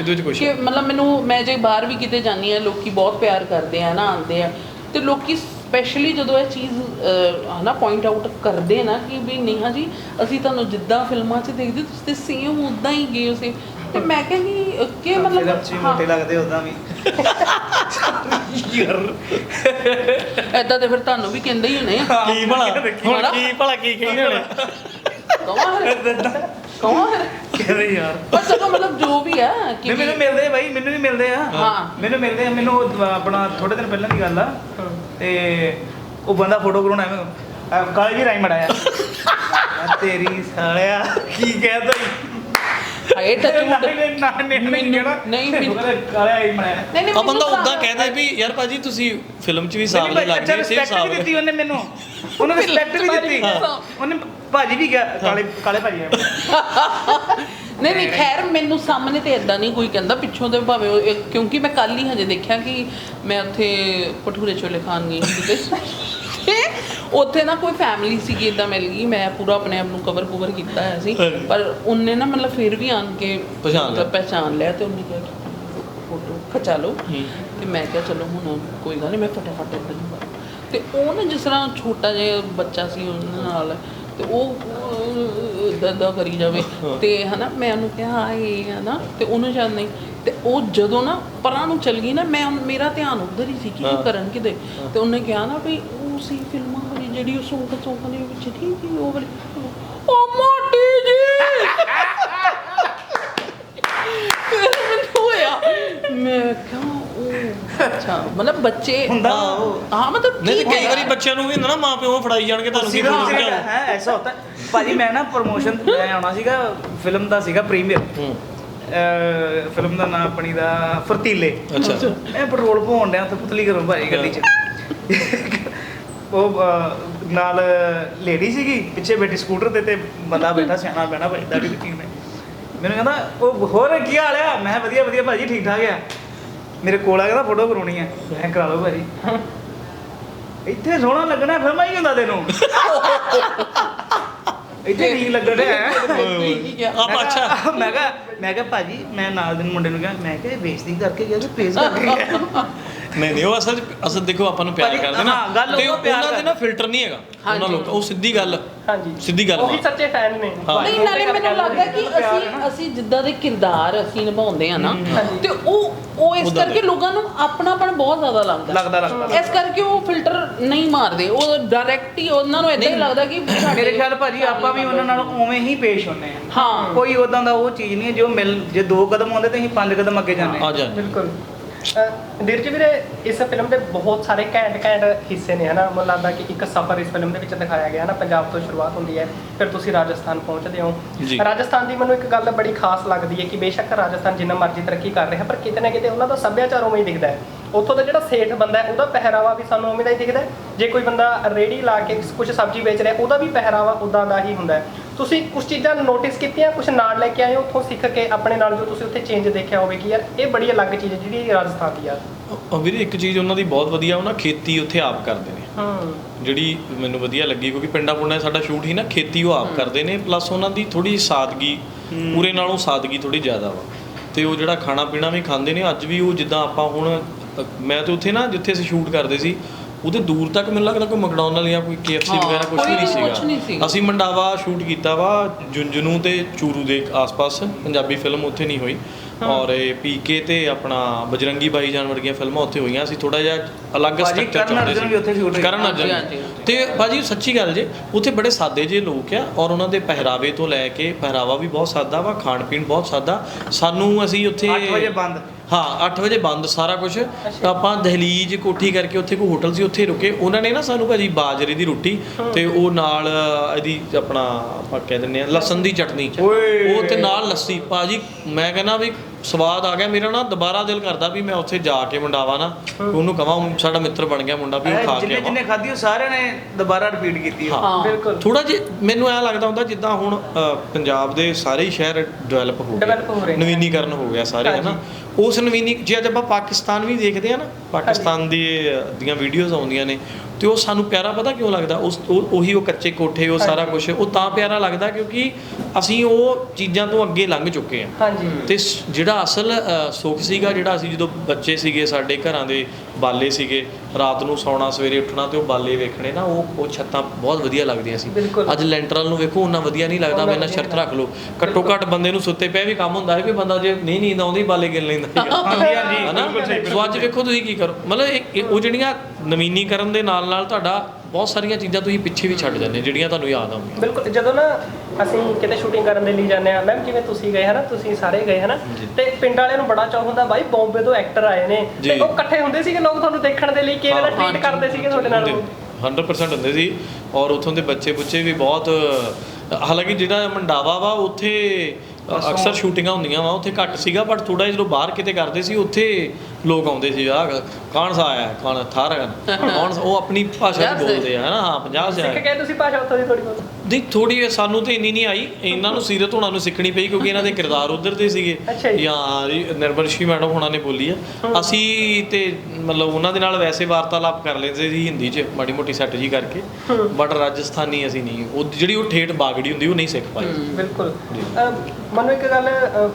ਵਿੱਚ ਕੋਈ ਕਿ ਮਤਲਬ ਮੈਨੂੰ ਮੈਂ ਜੇ ਬਾਹਰ ਵੀ ਕਿਤੇ ਜਾਂਦੀ ਆ ਲੋਕੀ ਬਹੁਤ ਪਿਆਰ ਕਰਦੇ ਆ ਨਾ ਆਉਂਦੇ ਆ ਤੇ ਲੋਕੀ ਸਪੈਸ਼ਲੀ ਜਦੋਂ ਇਹ ਚੀਜ਼ ਹਨਾ ਪੁਆਇੰਟ ਆਊਟ ਕਰਦੇ ਆ ਨਾ ਕਿ ਵੀ ਨੇਹਾ ਜੀ ਅਸੀਂ ਤੁਹਾਨੂੰ ਜਿੱਦਾਂ ਫਿਲਮਾਂ 'ਚ ਦੇਖਦੇ ਤੁਸੀਂ ਤੇ ਸੇਮ ਉਦਾਂ ਹੀ ਗਏ ਹੋ ਸੀ। ਤੇ ਮੈਂ ਕਹਿੰਦੀ ਕਿ ਮਤਲਬ ਫਿਲਮ 'ਚ ਮੋਟੇ ਲੱਗਦੇ ਉਦਾਂ ਵੀ। ਯਾਰ। ਏਦਾਂ ਤੇ ਫਿਰ ਤੁਹਾਨੂੰ ਵੀ ਕਹਿੰਦੇ ਹੀ ਹੋਣੇ। ਆ ਕੀ ਭਲਾ? ਹੁਣ? ਕੀ ਭਲਾ ਕੀ ਕਹਿੰਦੇ ਹੋਣੇ? ਕੌਣ ਹੈ ਕੌਣ ਹੈ ਕਹਿੰਦੇ ਯਾਰ। ਪਰ ਚਲੋ ਮਤਲਬ ਜੋ ਵੀ ਹੈ ਕਿ ਨਹੀਂ ਮੈਨੂੰ ਮਿਲਦੇ ਆ ਬਾਈ ਮੈਨੂੰ ਵੀ ਮਿਲਦੇ ਆ। ਹਾਂ। ਮੈਨੂੰ ਮਿਲਦੇ ਆ ਮੈਨੂੰ ਆਪਣਾ ਥੋੜੇ ਦਿਨ ਪਹਿਲਾਂ ਦੀ ਗੱਲ ਆ। ਤੇ ਉਹ ਬੰਦਾ ਫੋਟੋ ਕਰਾਉਣਾ ਐਵੇਂ ਕਾਲੇ ਜੀ ਰਾਈ ਮੜਾਇਆ। <laughs> ਤੇਰੀ ਸਾਲਿਆ ਕੀ ਕਹਿਦਾ ਹਾਏ ਟੱਚ ਨਾ ਨਹੀਂ ਮੈਨੂੰ- ਨਹੀਂ, ਕਾਲੇ ਆਈ ਮੜਾਇਆ। ਨਹੀਂ ਨਹੀਂ ਆ ਬੰਦਾ ਉਦਾਂ ਤਾਂ- ਕਹਿੰਦਾ ਵੀ ਯਾਰ ਭਾਜੀ ਤੁਸੀਂ ਫਿਲਮ 'ਚ ਵੀ ਅੱਛਾ ਲੱਗਦੇ ਸਾਲ ਵੀ ਦਿੱਤੀ ਉਹਨੇ ਮੈਨੂੰ। ਉਹਨੇ <laughs> ਰਿਸਪੈਕਟ ਵੀ ਦਿੱਤੀ। ਹਾਂ। ਉਹਨੇ ਭਾਜੀ ਵੀ ਗਿਆ ਕਾਲੇ ਕਾਲੇ ਭਾਜੀ ਆ। <laughs> ਨਹੀਂ ਨਹੀਂ ਖੈਰ ਮੈਨੂੰ ਸਾਹਮਣੇ ਤੇ ਇਦਾਂ ਨਹੀਂ ਕੋਈ ਕਹਿੰਦਾ ਪਿੱਛੋਂ ਤੇ ਭਾਵੇਂ ਉਹ ਇੱਕ- ਕਿਉਂਕਿ ਮੈਂ ਕੱਲ ਹੀ ਹਜੇ ਦੇਖਿਆ ਕਿ ਮੈਂ ਉੱਥੇ ਭਟੂਰੇ ਛੋਲੇ ਖਾਣ ਗਈ ਸੀ ਤੇ ਤੇ ਉੱਥੇ ਨਾ ਕੋਈ ਫੈਮਿਲੀ ਸੀਗੀ ਇਦਾਂ ਮਿਲ ਗਈ ਮੈਂ ਪੂਰਾ ਆਪਣੇ ਆਪ ਨੂੰ ਕਵਰ ਕਵਰ ਕੀਤਾ ਹੋਇਆ ਸੀ ਹਾਂਜੀ। ਪਰ ਉਹਨੇ ਨਾ ਮਤਲਬ ਫਿਰ ਵੀ ਆਣ ਕੇ ਪਛਾਣ ਲਿਆ। ਪਹਿਚਾਣ ਲਿਆ ਤੇ ਉਹਨੇ ਕਿਹਾ ਕਿ ਫੋਟੋ ਖਿਚਾ ਲਓ ਹੂੰ। ਤੇ ਮੈਂ ਕਿਹਾ ਚਲੋ ਹੁਣ ਕੋਈ ਗੱਲ ਨਹੀਂ ਮੈਂ ਫਟਾਫਟ ਤੇ ਉਹ ਨਾ ਜਿਸ ਤਰ੍ਹਾਂ ਛੋਟਾ ਜਿਹਾ ਬੱਚਾ ਸੀ ਉਹਨਾਂ ਨਾਲ ਤੇ ਉਹ ਦਦਾ ਕਰੀ ਜਾਵੇ। ਤੇ ਹਨਾ ਮੈਂ ਉਹਨੂੰ ਕਿਹਾ ਹਾਏ ਹਨਾ। ਤੇ ਉਹਨੂੰ ਸ਼ਾਇਦ ਨਹੀਂ ਤੇ ਉਹ ਜਦੋਂ ਨਾ ਪਰਾਂ ਨੂੰ ਚਲ ਗਈ ਨਾ ਮੈਂ ਮੇਰਾ ਧਿਆਨ ਉਧਰ ਹੀ ਸੀ ਕਿ। ਉਹ ਕਰਨ ਕਿਤੇ। ਤੇ ਉਹਨੇ ਕਿਹਾ ਨਾ ਵੀ ਉਹ ਸੀ ਫਿਲਮਾਂ ਵਾਲੀ ਜਿਹੜੀ ਉਹ ਸੌਂਕ ਸੌਂਕ ਦੇ ਵਿੱਚ ਨਹੀਂ ਸੀ ਉਹ ਵਾਲੀ। ਉਹ ਮੋਟੀ ਜੀ! <laughs> ਫਿਰ ਮੈਨੂੰ ਹੋਇਆ ਮੈਂ ਕਿਹਾ ਅੱਛਾ ਮਤਲਬ ਬੱਚੇ ਹੁੰਦਾ। ਹਾਂ ਮਤਲਬ ਨਹੀਂ ਕਈ ਵਾਰੀ ਬੱਚਿਆਂ ਨੂੰ ਵੀ ਨਾ ਮਾਂ ਪਿਓ ਫੜਾਈ ਜਾਣਗੇ ਤੁਹਾਨੂੰ ਕੀ ਸੀधा ਹੈ ਐਸਾ ਹੁੰਦਾ। ਭਾਜੀ ਮੈਂ ਨਾ ਪ੍ਰੋਮੋਸ਼ਨ ਲੈ ਆਉਣਾ ਸੀਗਾ ਫਿਲਮ ਦਾ ਸੀਗਾ ਪ੍ਰੀਮੀਅਰ ਹੂੰ। ਫਿਲਮ ਦਾ ਨਾਮ ਆਪਣੀ ਦਾ ਫਰਤੀਲੇ। ਅੱਛਾ। ਮੈਂ ਪੈਟਰੋਲ ਪਾਉਣ ਡਿਆ ਤੇ ਪੁਤਲੀ ਕਰੋ ਭਾਜੀ ਗੱਡੀ 'ਚ। ਉਹ ਨਾਲ ਲੇਡੀ ਸੀਗੀ ਪਿੱਛੇ ਬੈਠੀ ਸਕੂਟਰ ਤੇ ਤੇ ਬੰਦਾ ਬੈਠਾ ਸਿਆਣਾ ਬਹਿਣਾ ਭਾਈ ਵੀ ਟੀਮ ਨੇ ਮੈਨੂੰ ਕਹਿੰਦਾ ਉਹ ਹੋਰ ਕੀ ਹਾਲ ਆ? ਮੈਂ ਕਿਹਾ, ਵਧੀਆ ਵਧੀਆ ਭਾਜੀ ਠੀਕ ਠਾਕ ਆ। ਮੇਰੇ ਕੋਲ ਆ ਕਹਿੰਦਾ ਫੋਟੋ ਕਰਾਉਣੀ ਆ। ਮੈਂ ਕਰਾ ਲਓ ਭਾਜੀ ਇੱਥੇ ਸੋਹਣਾ ਲੱਗਣਾ ਫਿਲਮਾਂ ਹੀ ਹੁੰਦਾ ਤੈਨੂੰ। ਇੱਥੇ ਠੀਕ ਲੱਗਣ ਹੈ? ਆਪਾਂ ਅੱਛਾ। ਮੈਂ ਕਿਹਾ ਮੈਂ ਕਿਹਾ ਭਾਜੀ ਮੈਂ ਨਾਲ ਦੇ ਮੁੰਡੇ ਨੂੰ ਕਿਹਾ ਮੈਂ ਕਿਹਾ ਇਹ ਬੇਇੱਜ਼ਤੀ ਕਰਕੇ ਗਿਆ ਕਿ ਪੇਸ ਕਰਕੇ ਗਿਆ। ਨਹੀਂ ਨਹੀਂ ਉਹ ਅਸਲ ਅਸਲ ਦੇਖੋ ਆਪਾਂ ਨੂੰ ਪਿਆਰ ਕਰਦੇ ਨਾ। ਤੇ ਉਹ ਪਿਆਰ ਉਹਨਾਂ ਦੇ ਨਾ। ਫਿਲਟਰ ਨਹੀਂ ਹੈਗਾ ਉਹਨਾਂ। ਲੋਕ ਉਹ ਸਿੱਧੀ ਗੱਲ ਹਾਂਜੀ। ਸਿੱਧੀ ਗੱਲ ਉਹੀ ਵਾ। ਸੱਚੇ ਫੈਨ ਨੇ। ਨਹੀਂ ਨਾਲੇ ਮੈਨੂੰ ਲੱਗਦਾ ਕਿ ਅਸੀਂ ਅਸੀਂ ਜਿੱਦਾਂ ਦੇ ਕਿਰਦਾਰ ਅਸੀਂ ਨਿਭਾਉਂਦੇ ਆ ਨਾ। ਤੇ ਉਹ ਉਹ ਇਸ ਕਰਕੇ। ਲੋਕਾਂ ਨੂੰ ਆਪਣਾਪਣ ਬਹੁਤ ਜ਼ਿਆਦਾ ਲੱਗਦਾ। ਲੱਗਦਾ ਲੱਗਦਾ ਇਸ ਕਰਕੇ ਉਹ ਫਿਲਟਰ ਨਹੀਂ ਮਾਰਦੇ। ਉਹ ਡਾਇਰੈਕਟ ਹੀ ਉਹਨਾਂ ਨੂੰ ਇਦਾਂ ਹੀ ਲੱਗਦਾ ਕਿ ਮੇਰੇ ਖਿਆਲ ਭਾਜੀ ਆਪਾਂ ਵੀ ਉਹਨਾਂ ਨਾਲ ਉਵੇਂ ਹੀ ਪੇਸ਼ ਹੁੰਨੇ ਆ ਹਾਂ। ਕੋਈ ਉਦਾਂ ਦਾ ਉਹ ਚੀਜ਼ ਨਹੀਂ ਜੋ ਮਿਲ ਜੇ ਦੋ ਕਦਮ ਆਉਂਦੇ ਤੇ ਅਸੀਂ ਪੰਜ ਕਦਮ ਅੱਗੇ ਜਾਂਦੇ ਆ ਜਾ ਬਿਲਕੁਲ। ਦਿਰਜ ਵੀਰੇ ਇਸ ਫਿਲਮ ਦੇ ਬਹੁਤ ਸਾਰੇ ਘੈਂਟ ਘੈਂਟ ਹਿੱਸੇ ਨੇ ਹਨਾ? ਮੈਨੂੰ ਲੱਗਦਾ ਕਿ ਇੱਕ ਸਫ਼ਰ ਇਸ ਫਿਲਮ ਦੇ ਵਿੱਚ ਦਿਖਾਇਆ ਗਿਆ ਨਾ ਪੰਜਾਬ ਤੋਂ ਸ਼ੁਰੂਆਤ ਹੁੰਦੀ ਹੈ ਫਿਰ ਤੁਸੀਂ ਰਾਜਸਥਾਨ ਪਹੁੰਚਦੇ ਹੋ। ਰਾਜਸਥਾਨ ਦੀ ਮੈਨੂੰ ਇੱਕ ਗੱਲ ਬੜੀ ਖਾਸ ਲੱਗਦੀ ਹੈ ਕਿ ਬੇਸ਼ੱਕ ਰਾਜਸਥਾਨ ਜਿੰਨਾ ਮਰਜ਼ੀ ਤਰੱਕੀ ਕਰ ਰਿਹਾ ਪਰ ਕਿਤੇ ਨਾ ਕਿਤੇ ਉਹਨਾਂ ਦਾ ਸੱਭਿਆਚਾਰ ਉਵੇਂ ਹੀ ਦਿਖਦਾ ਹੈ। ਉੱਥੋਂ ਦਾ ਜਿਹੜਾ ਸੇਠ ਬੰਦਾ ਹੈ ਉਹਦਾ ਪਹਿਰਾਵਾ ਵੀ ਸਾਨੂੰ ਉਵੇਂ ਦਾ ਹੀ ਦਿਖਦਾ ਜੇ ਕੋਈ ਬੰਦਾ ਰੇੜੀ ਲਾ ਕੇ ਕੁਝ ਸਬਜ਼ੀ ਵੇਚ ਰਿਹਾ ਉਹਦਾ ਵੀ ਪਹਿਰਾਵਾ ਉਦਾਂ ਦਾ ਹੀ ਹੁੰਦਾ ਹੈ। ਤੁਸੀਂ ਕੁਝ ਚੀਜ਼ਾਂ ਨੋਟਿਸ ਕੀਤੀਆਂ ਕੁਝ ਨਾਲ ਲੈ ਕੇ ਆਏ ਹੋ ਉੱਥੋਂ ਸਿੱਖ ਕੇ ਆਪਣੇ ਨਾਲ ਜੋ ਤੁਸੀਂ ਉੱਥੇ ਚੇਂਜ ਦੇਖਿਆ ਹੋਵੇ ਕਿ ਯਾਰ ਇਹ ਬੜੀ ਅਲੱਗ ਚੀਜ਼ ਹੈ ਜਿਹੜੀ ਰਾਜਸਥਾਨ ਦੀ ਯਾਰ। ਵੀਰੇ ਇੱਕ ਚੀਜ਼ ਉਹਨਾਂ ਦੀ ਬਹੁਤ ਵਧੀਆ ਉਹਨਾਂ ਖੇਤੀ ਉੱਥੇ ਆਪ ਕਰਦੇ ਨੇ। ਹੂੰ। ਜਿਹੜੀ ਮੈਨੂੰ ਵਧੀਆ ਲੱਗੀ ਕਿਉਂਕਿ ਪਿੰਡਾਂ ਪੁੰਡਾਂ ਸਾਡਾ ਸ਼ੂਟ ਹੀ ਨਾ ਖੇਤੀ ਉਹ ਆਪ ਕਰਦੇ ਨੇ ਪਲੱਸ ਉਹਨਾਂ ਦੀ ਥੋੜੀ ਸਾਦਗੀ ਪੂਰੇ ਨਾਲੋਂ ਸਾਦਗੀ ਥੋੜੀ ਜ਼ਿਆਦਾ ਵਾ। ਤੇ ਉਹ ਜਿਹੜਾ ਖਾਣਾ ਪੀਣਾ ਵੀ ਖਾਂਦੇ ਨੇ ਅੱਜ ਵੀ ਉਹ ਜਿੱਦਾਂ ਆਪਾਂ ਹੁਣ ਮੈਂ ਤੇ ਉੱਥੇ ਨਾ ਜਿੱਥੇ ਅਸੀਂ ਸ਼ੂਟ ਕਰਦੇ ਸੀ ਉਹਦੇ ਦੂਰ ਤੱਕ ਮੈਨੂੰ ਲੱਗਦਾ ਕੋਈ ਮੈਕਡੋਨਲਡ ਜਾਂ ਕੋਈ KFC ਵਗੈਰਾ ਕੁਝ ਵੀ ਨਹੀਂ ਸੀਗਾ। ਅਸੀਂ ਮੰਡਾਵਾ ਸ਼ੂਟ ਕੀਤਾ ਵਾ ਜੁੰਜਨੂ ਤੇ ਚੂਰੂ ਦੇ ਆਸ-ਪਾਸ ਪੰਜਾਬੀ ਫਿਲਮ ਉੱਥੇ ਨਹੀਂ ਹੋਈ। ਔਰ ਇਹ ਪੀਕੇ ਤੇ ਆਪਣਾ ਬਜਰੰਗੀ ਬਾਈ ਜਾਨ ਵਰਗੀਆਂ ਫਿਲਮਾਂ ਉੱਥੇ ਹੋਈਆਂ। ਅਸੀਂ ਥੋੜਾ ਜਿਹਾ ਅਲੱਗ ਸਟਰਕਚਰ ਕਰਨ ਚਾਹੁੰਦੇ ਅਰਜੁਨ ਵੀ ਉੱਥੇ shoot ਸੀ ਹੋਈ। ਕਰਨ ਅਰਜੁਨ। ਹਾਂਜੀ। ਤੇ ਭਾਜੀ ਸੱਚੀ ਗੱਲ ਜੇ ਉੱਥੇ ਬੜੇ ਸਾਦੇ ਜਿਹੇ ਲੋਕ ਆ ਔਰ ਉਹਨਾਂ ਦੇ ਪਹਿਰਾਵੇ ਤੋਂ ਲੈ ਕੇ ਪਹਿਰਾਵਾ ਵੀ ਬਹੁਤ ਸਾਦਾ ਵਾ ਖਾਣ ਪੀਣ ਬਹੁਤ ਸਾਦਾ। ਸਾਨੂੰ ਅਸੀਂ ਉੱਥੇ 8 ਵਜੇ ਬੰਦ। ਹਾਂ 8 ਵਜੇ ਬੰਦ ਸਾਰਾ ਕੁਝ ਆਪਾਂ ਦਹਲੀਜ ਕੋਠੀ ਕਰਕੇ ਉੱਥੇ ਕੋਈ ਹੋਟਲ ਸੀ ਉੱਥੇ ਰੁਕੇ। ਉਹਨਾਂ ਨੇ ਨਾ ਸਾਨੂੰ ਭਾਜੀ ਬਾਜਰੇ ਦੀ ਰੋਟੀ ਤੇ ਉਹ ਨਾਲ ਇਹਦੀ ਆਪਣਾ ਆਪਾਂ ਕਹਿ ਦਿੰਦੇ ਆ ਲਸਣ ਦੀ ਚਟਨੀ। ਉਹ ਤੇ ਨਾਲ ਲੱਸੀ। ਭਾਜੀ ਮੈਂ ਕਹਿੰਦਾ ਵੀ ਸਵਾਦ ਆ ਗਿਆ। ਮੇਰਾ ਨਾ ਦੁਬਾਰਾ ਦਿਲ ਕਰਦਾ ਵੀ ਮੈਂ ਉੱਥੇ ਜਾ ਕੇ ਮੁੰਡਾਵਾ ਨਾ। ਉਹਨੂੰ ਕਹਾਂ ਸਾਡਾ ਮਿੱਤਰ ਬਣ ਗਿਆ ਮੁੰਡਾ ਵੀ ਉਹ ਖਾ ਕੇ ਜਿੰਨੇ ਖਾਧੀ ਉਹ ਸਾਰਿਆਂ ਨੇ ਦੁਬਾਰਾ ਰਿਪੀਟ ਕੀਤੀ ਹਾਂ। ਬਿਲਕੁਲ। ਥੋੜਾ ਜਿਹਾ ਮੈਨੂੰ ਐ ਲੱਗਦਾ ਹੁੰਦਾ ਜਿੱਦਾਂ ਹੁਣ ਪੰਜਾਬ ਦੇ ਸਾਰੇ ਹੀ ਸ਼ਹਿਰ ਡਿਵੈਲਪ ਹੋ ਗਏ। ਨਵੀਨੀਕਰਨ ਹੋ ਗਿਆ ਸਾਰੇ ਹਨਾ? ਉਸ ਨਵੀਨੀ ਜੇ ਅੱਜ ਆਪਾਂ ਪਾਕਿਸਤਾਨ ਵੀ ਦੇਖਦੇ ਆ ਨਾ ਪਾਕਿਸਤਾਨ ਦੀ ਦੀਆਂ ਵੀਡੀਓਜ਼ ਆਉਂਦੀਆਂ ਨੇ ਤੇ ਉਹ ਸਾਨੂੰ ਪਿਆਰਾ ਪਤਾ ਕਿਉਂ ਲੱਗਦਾ? ਉਸ ਉਹ- ਉਹੀ ਕੱਚੇ ਕੋਠੇ ਉਹ ਸਾਰਾ ਕੁਝ ਉਹ ਤਾਂ ਪਿਆਰਾ ਲੱਗਦਾ ਕਿਉਂਕਿ ਅਸੀਂ ਉਹ ਚੀਜ਼ਾਂ ਤੋਂ ਅੱਗੇ ਲੰਘ ਚੁੱਕੇ ਆ ਹਾਂਜੀ। ਤੇ ਜਿਹੜਾ ਅਸਲ ਸੁੱਖ ਸੀਗਾ ਜਿਹੜਾ ਅਸੀਂ ਜਦੋਂ ਬੱਚੇ ਸੀਗੇ ਸਾਡੇ ਘਰਾਂ ਦੇ ਬਾਲੇ ਸੀਗੇ ਰਾਤ ਨੂੰ ਸੌਣਾ ਸਵੇਰੇ ਉੱਠਣਾ ਤੇ ਉਹ ਬਾਲੇ ਵੇਖਣੇ ਨਾ ਉਹ ਉਹ ਛੱਤਾਂ ਬਹੁਤ ਵਧੀਆ ਲੱਗਦੀਆਂ ਸੀ। ਬਿਲਕੁਲ। ਅੱਜ ਲੈਂਟਰਲ ਨੂੰ ਵੇਖੋ ਉਹਨਾਂ ਵਧੀਆ ਨਹੀਂ ਲੱਗਦਾ ਮੈਨਾਂ ਵਧੀਆ ਸ਼ਰਤ ਰੱਖ ਲਓ। ਘੱਟੋ ਘੱਟ ਬੰਦੇ ਨੂੰ ਸੁੱਤੇ ਪਿਆ ਵੀ ਕੰਮ ਹੁੰਦਾ ਹੈ ਵੀ ਬੰਦਾ ਜੇ ਨਹੀਂ ਨੀਂਦ ਆਉਂਦੀ ਬਾਲੇ ਗਿਣ ਲੈਂਦਾ। ਹਾਂਜੀ ਹਾਂਜੀ ਹਨਾ? ਸੋ ਅੱਜ ਵੇਖੋ ਤੁਸੀਂ ਕੀ ਕਰੋ। ਮਤਲਬ ਉਹ ਜਿਹੜੀਆਂ ਨਵੀਨੀਕਰਨ ਦੇ ਨਾਲ ਨਾਲ ਤੁਹਾਡਾ ਬਹੁਤ ਸਾਰੀਆਂ ਚੀਜ਼ਾਂ ਤੁਸੀਂ ਪਿੱਛੇ ਵੀ ਛੱਡ ਜਾਂਦੇ ਜਿਹੜੀਆਂ ਤੁਹਾਨੂੰ ਯਾਦ ਆਉਂਦੀਆਂ। ਬਿਲਕੁਲ ਜਦੋਂ ਨਾ ਅਸੀਂ ਕਿਤੇ ਸ਼ੂਟਿੰਗ ਕਰਨ ਦੇ ਲਈ ਜਾਂਦੇ ਆ ਮੈਮ ਜਿਵੇਂ ਤੁਸੀਂ ਗਏ ਹਨਾ? ਤੁਸੀਂ ਸਾਰੇ ਗਏ ਹਨਾ? ਤੇ ਪਿੰਡ ਵਾਲਿਆਂ ਨੂੰ ਬੜਾ ਚਾਹ ਹੁੰਦਾ ਬਾਈ ਬੰਬੇ ਤੋਂ ਐਕਟਰ ਆਏ ਨੇ। ਤੇ ਉਹ ਇਕੱਠੇ ਹੁੰਦੇ ਸੀਗੇ ਲੋਕ ਤੁਹਾਨੂੰ ਦੇਖਣ ਦੇ ਲਈ ਕਿਵੇਂ ਦਾ ਹਾਂ, ਟ੍ਰੀਟ ਕਰਦੇ ਸੀਗੇ ਤੁਹਾਡੇ ਨਾਲ ਉਹ? 100% ਹੁੰਦੇ ਸੀ। ਔਰ ਉੱਥੋਂ ਦੇ ਬੱਚੇ ਬੁੱਚੇ ਵੀ ਬਹੁਤ ਹਾਲਾਂਕਿ ਜਿਹੜਾ ਮੰਡਾਵਾ ਵਾ ਉੱਥੇ ਅਕਸਰ ਸ਼ੂਟਿੰਗਾਂ ਹੁੰਦੀਆਂ ਵਾ ਉੱਥੇ ਘੱਟ ਸੀਗਾ ਬਟ ਥੋੜਾ ਜਦੋਂ ਬਾਹਰ ਕਿਤੇ ਕਰਦੇ ਸੀ ਉੱਥੇ ਲੋਕ ਆਉਂਦੇ ਸੀ ਆ ਕੌਣ ਸਾ ਆਇਆ ਕੌਣ ਥਾਰ ਕੌਣ ਉਹ ਆਪਣੀ ਭਾਸ਼ਾ ਸੇ। ਬੋਲਦੇ ਆ ਹਨਾ ਹਾਂ 50 ਸੇ ਸਿੱਖ ਗਏ ਤੁਸੀਂ ਭਾਸ਼ਾ ਉੱਥੋਂ ਦੀ ਥੋੜੀ ਬਹੁਤ। ਨਹੀਂ ਥੋੜੀ ਸਾਨੂੰ ਤੇ ਇੰਨੀ ਨਹੀਂ ਆਈ ਇਹਨਾਂ ਨੂੰ ਸੀਰਤ ਹੋਣਾ ਨੂੰ ਸਿੱਖਣੀ ਪਈ ਕਿਉਂਕਿ ਇਹਨਾਂ ਦੇ ਕਿਰਦਾਰ ਉਧਰ ਦੇ ਸੀਗੇ। ਜੀ। ਨਿਰਵਰਸ਼ੀ ਮੈਡਮ ਹੋਣਾ ਨੇ ਬੋਲੀ ਆ। ਅਸੀਂ ਤੇ ਮਤਲਬ ਉਹਨਾਂ ਦੇ ਨਾਲ ਵੈਸੇ ਵਾਰਤਾਲਾਪ ਕਰ ਲੈਂਦੇ ਸੀ ਹਿੰਦੀ 'ਚ ਮਾੜੀ ਮੋਟੀ ਸੈੱਟ ਜੀ ਕਰਕੇ। ਬਟ ਰਾਜਸਥਾਨੀ ਅਸੀਂ ਨਹੀਂ ਉਹ ਜਿਹੜੀ ਉਹ ਠੇਠ ਬਾਗੜੀ ਹੁੰਦੀ ਉਹ ਨਹੀਂ ਸਿੱਖ ਪਾਈ। ਬਿਲਕੁਲ। ਮੈਨੂੰ ਇੱਕ ਗੱਲ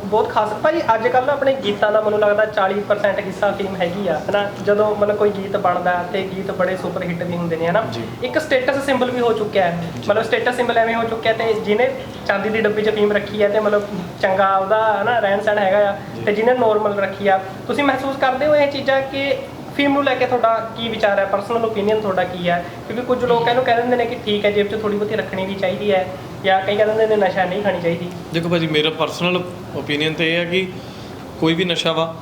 ਬਹੁਤ ਖਾਸ ਭਾਜੀ ਅੱਜ ਕੱਲ੍ਹ ਨਾ ਆਪਣੇ ਗੀਤਾਂ ਦਾ ਮੈਨੂੰ ਲੱਗਦਾ 40% ਹਿੱਸਾ ਫੀਮ ਹੈਗੀ ਆ ਹਨਾ? ਜਦੋਂ ਮਤਲਬ ਕੋਈ ਗੀਤ ਬਣਦਾ ਤੇ ਗੀਤ ਬੜੇ ਸੁਪਰ ਹਿੱਟ ਵੀ ਹੁੰਦੇ ਨੇ ਹਨਾ। ਇੱਕ ਸਟੇਟਸ ਸਿੰਬਲ ਵੀ ਹੋ ਚੁੱਕਿਆ ਹੈ। ਮਤਲਬ ਸਟੇਟਸ ਸਿੰਬਲ ਐਵੇਂ ਹੋ ਚੁੱਕਿਆ ਤੇ ਜਿਹਨੇ ਚਾਂਦੀ ਦੀ ਡੱਬੀ 'ਚ ਫੀਮ ਰੱਖੀ ਹੈ ਤੇ ਮਤਲਬ ਚੰਗਾ ਉਹਦਾ ਹਨਾ ਰਹਿਣ ਸਹਿਣ ਹੈਗਾ ਆ ਤੇ ਜਿਹਨੇ ਨੋਰਮਲ ਰੱਖੀ ਆ। ਤੁਸੀਂ ਮਹਿਸੂਸ ਕਰਦੇ ਹੋ ਇਹ ਚੀਜ਼ਾਂ ਕਿ ਫੀਮ ਨੂੰ ਲੈ ਕੇ ਤੁਹਾਡਾ ਕੀ ਵਿਚਾਰ ਹੈ? ਪਰਸਨਲ ਓਪੀਨੀਅਨ ਤੁਹਾਡਾ ਕੀ ਹੈ? ਕਿਉਂਕਿ ਕੁਝ ਲੋਕ ਇਹਨੂੰ ਕਹਿ ਦਿੰਦੇ ਨੇ ਕਿ ਠੀਕ ਹੈ ਜੇਬ 'ਚ ਥੋੜੀ ਬਹੁਤੀ ਰੱਖਣੀ ਵੀ ਚਾਹੀਦੀ ਹੈ ਜਾਂ ਕਈ ਕਹਿ ਦਿੰਦੇ ਨੇ ਨਸ਼ਾ ਨਹੀਂ ਖਾਣੀ ਚਾਹੀਦੀ। ਦੇਖੋ ਭਾਜੀ ਮੇਰਾ ਪਰਸਨਲ ਓਪੀਨੀਅਨ ਤੇ ਇਹ ਹੈ ਕਿ ਕੋਈ ਵੀ ਨਸ਼ਾ ਵਾ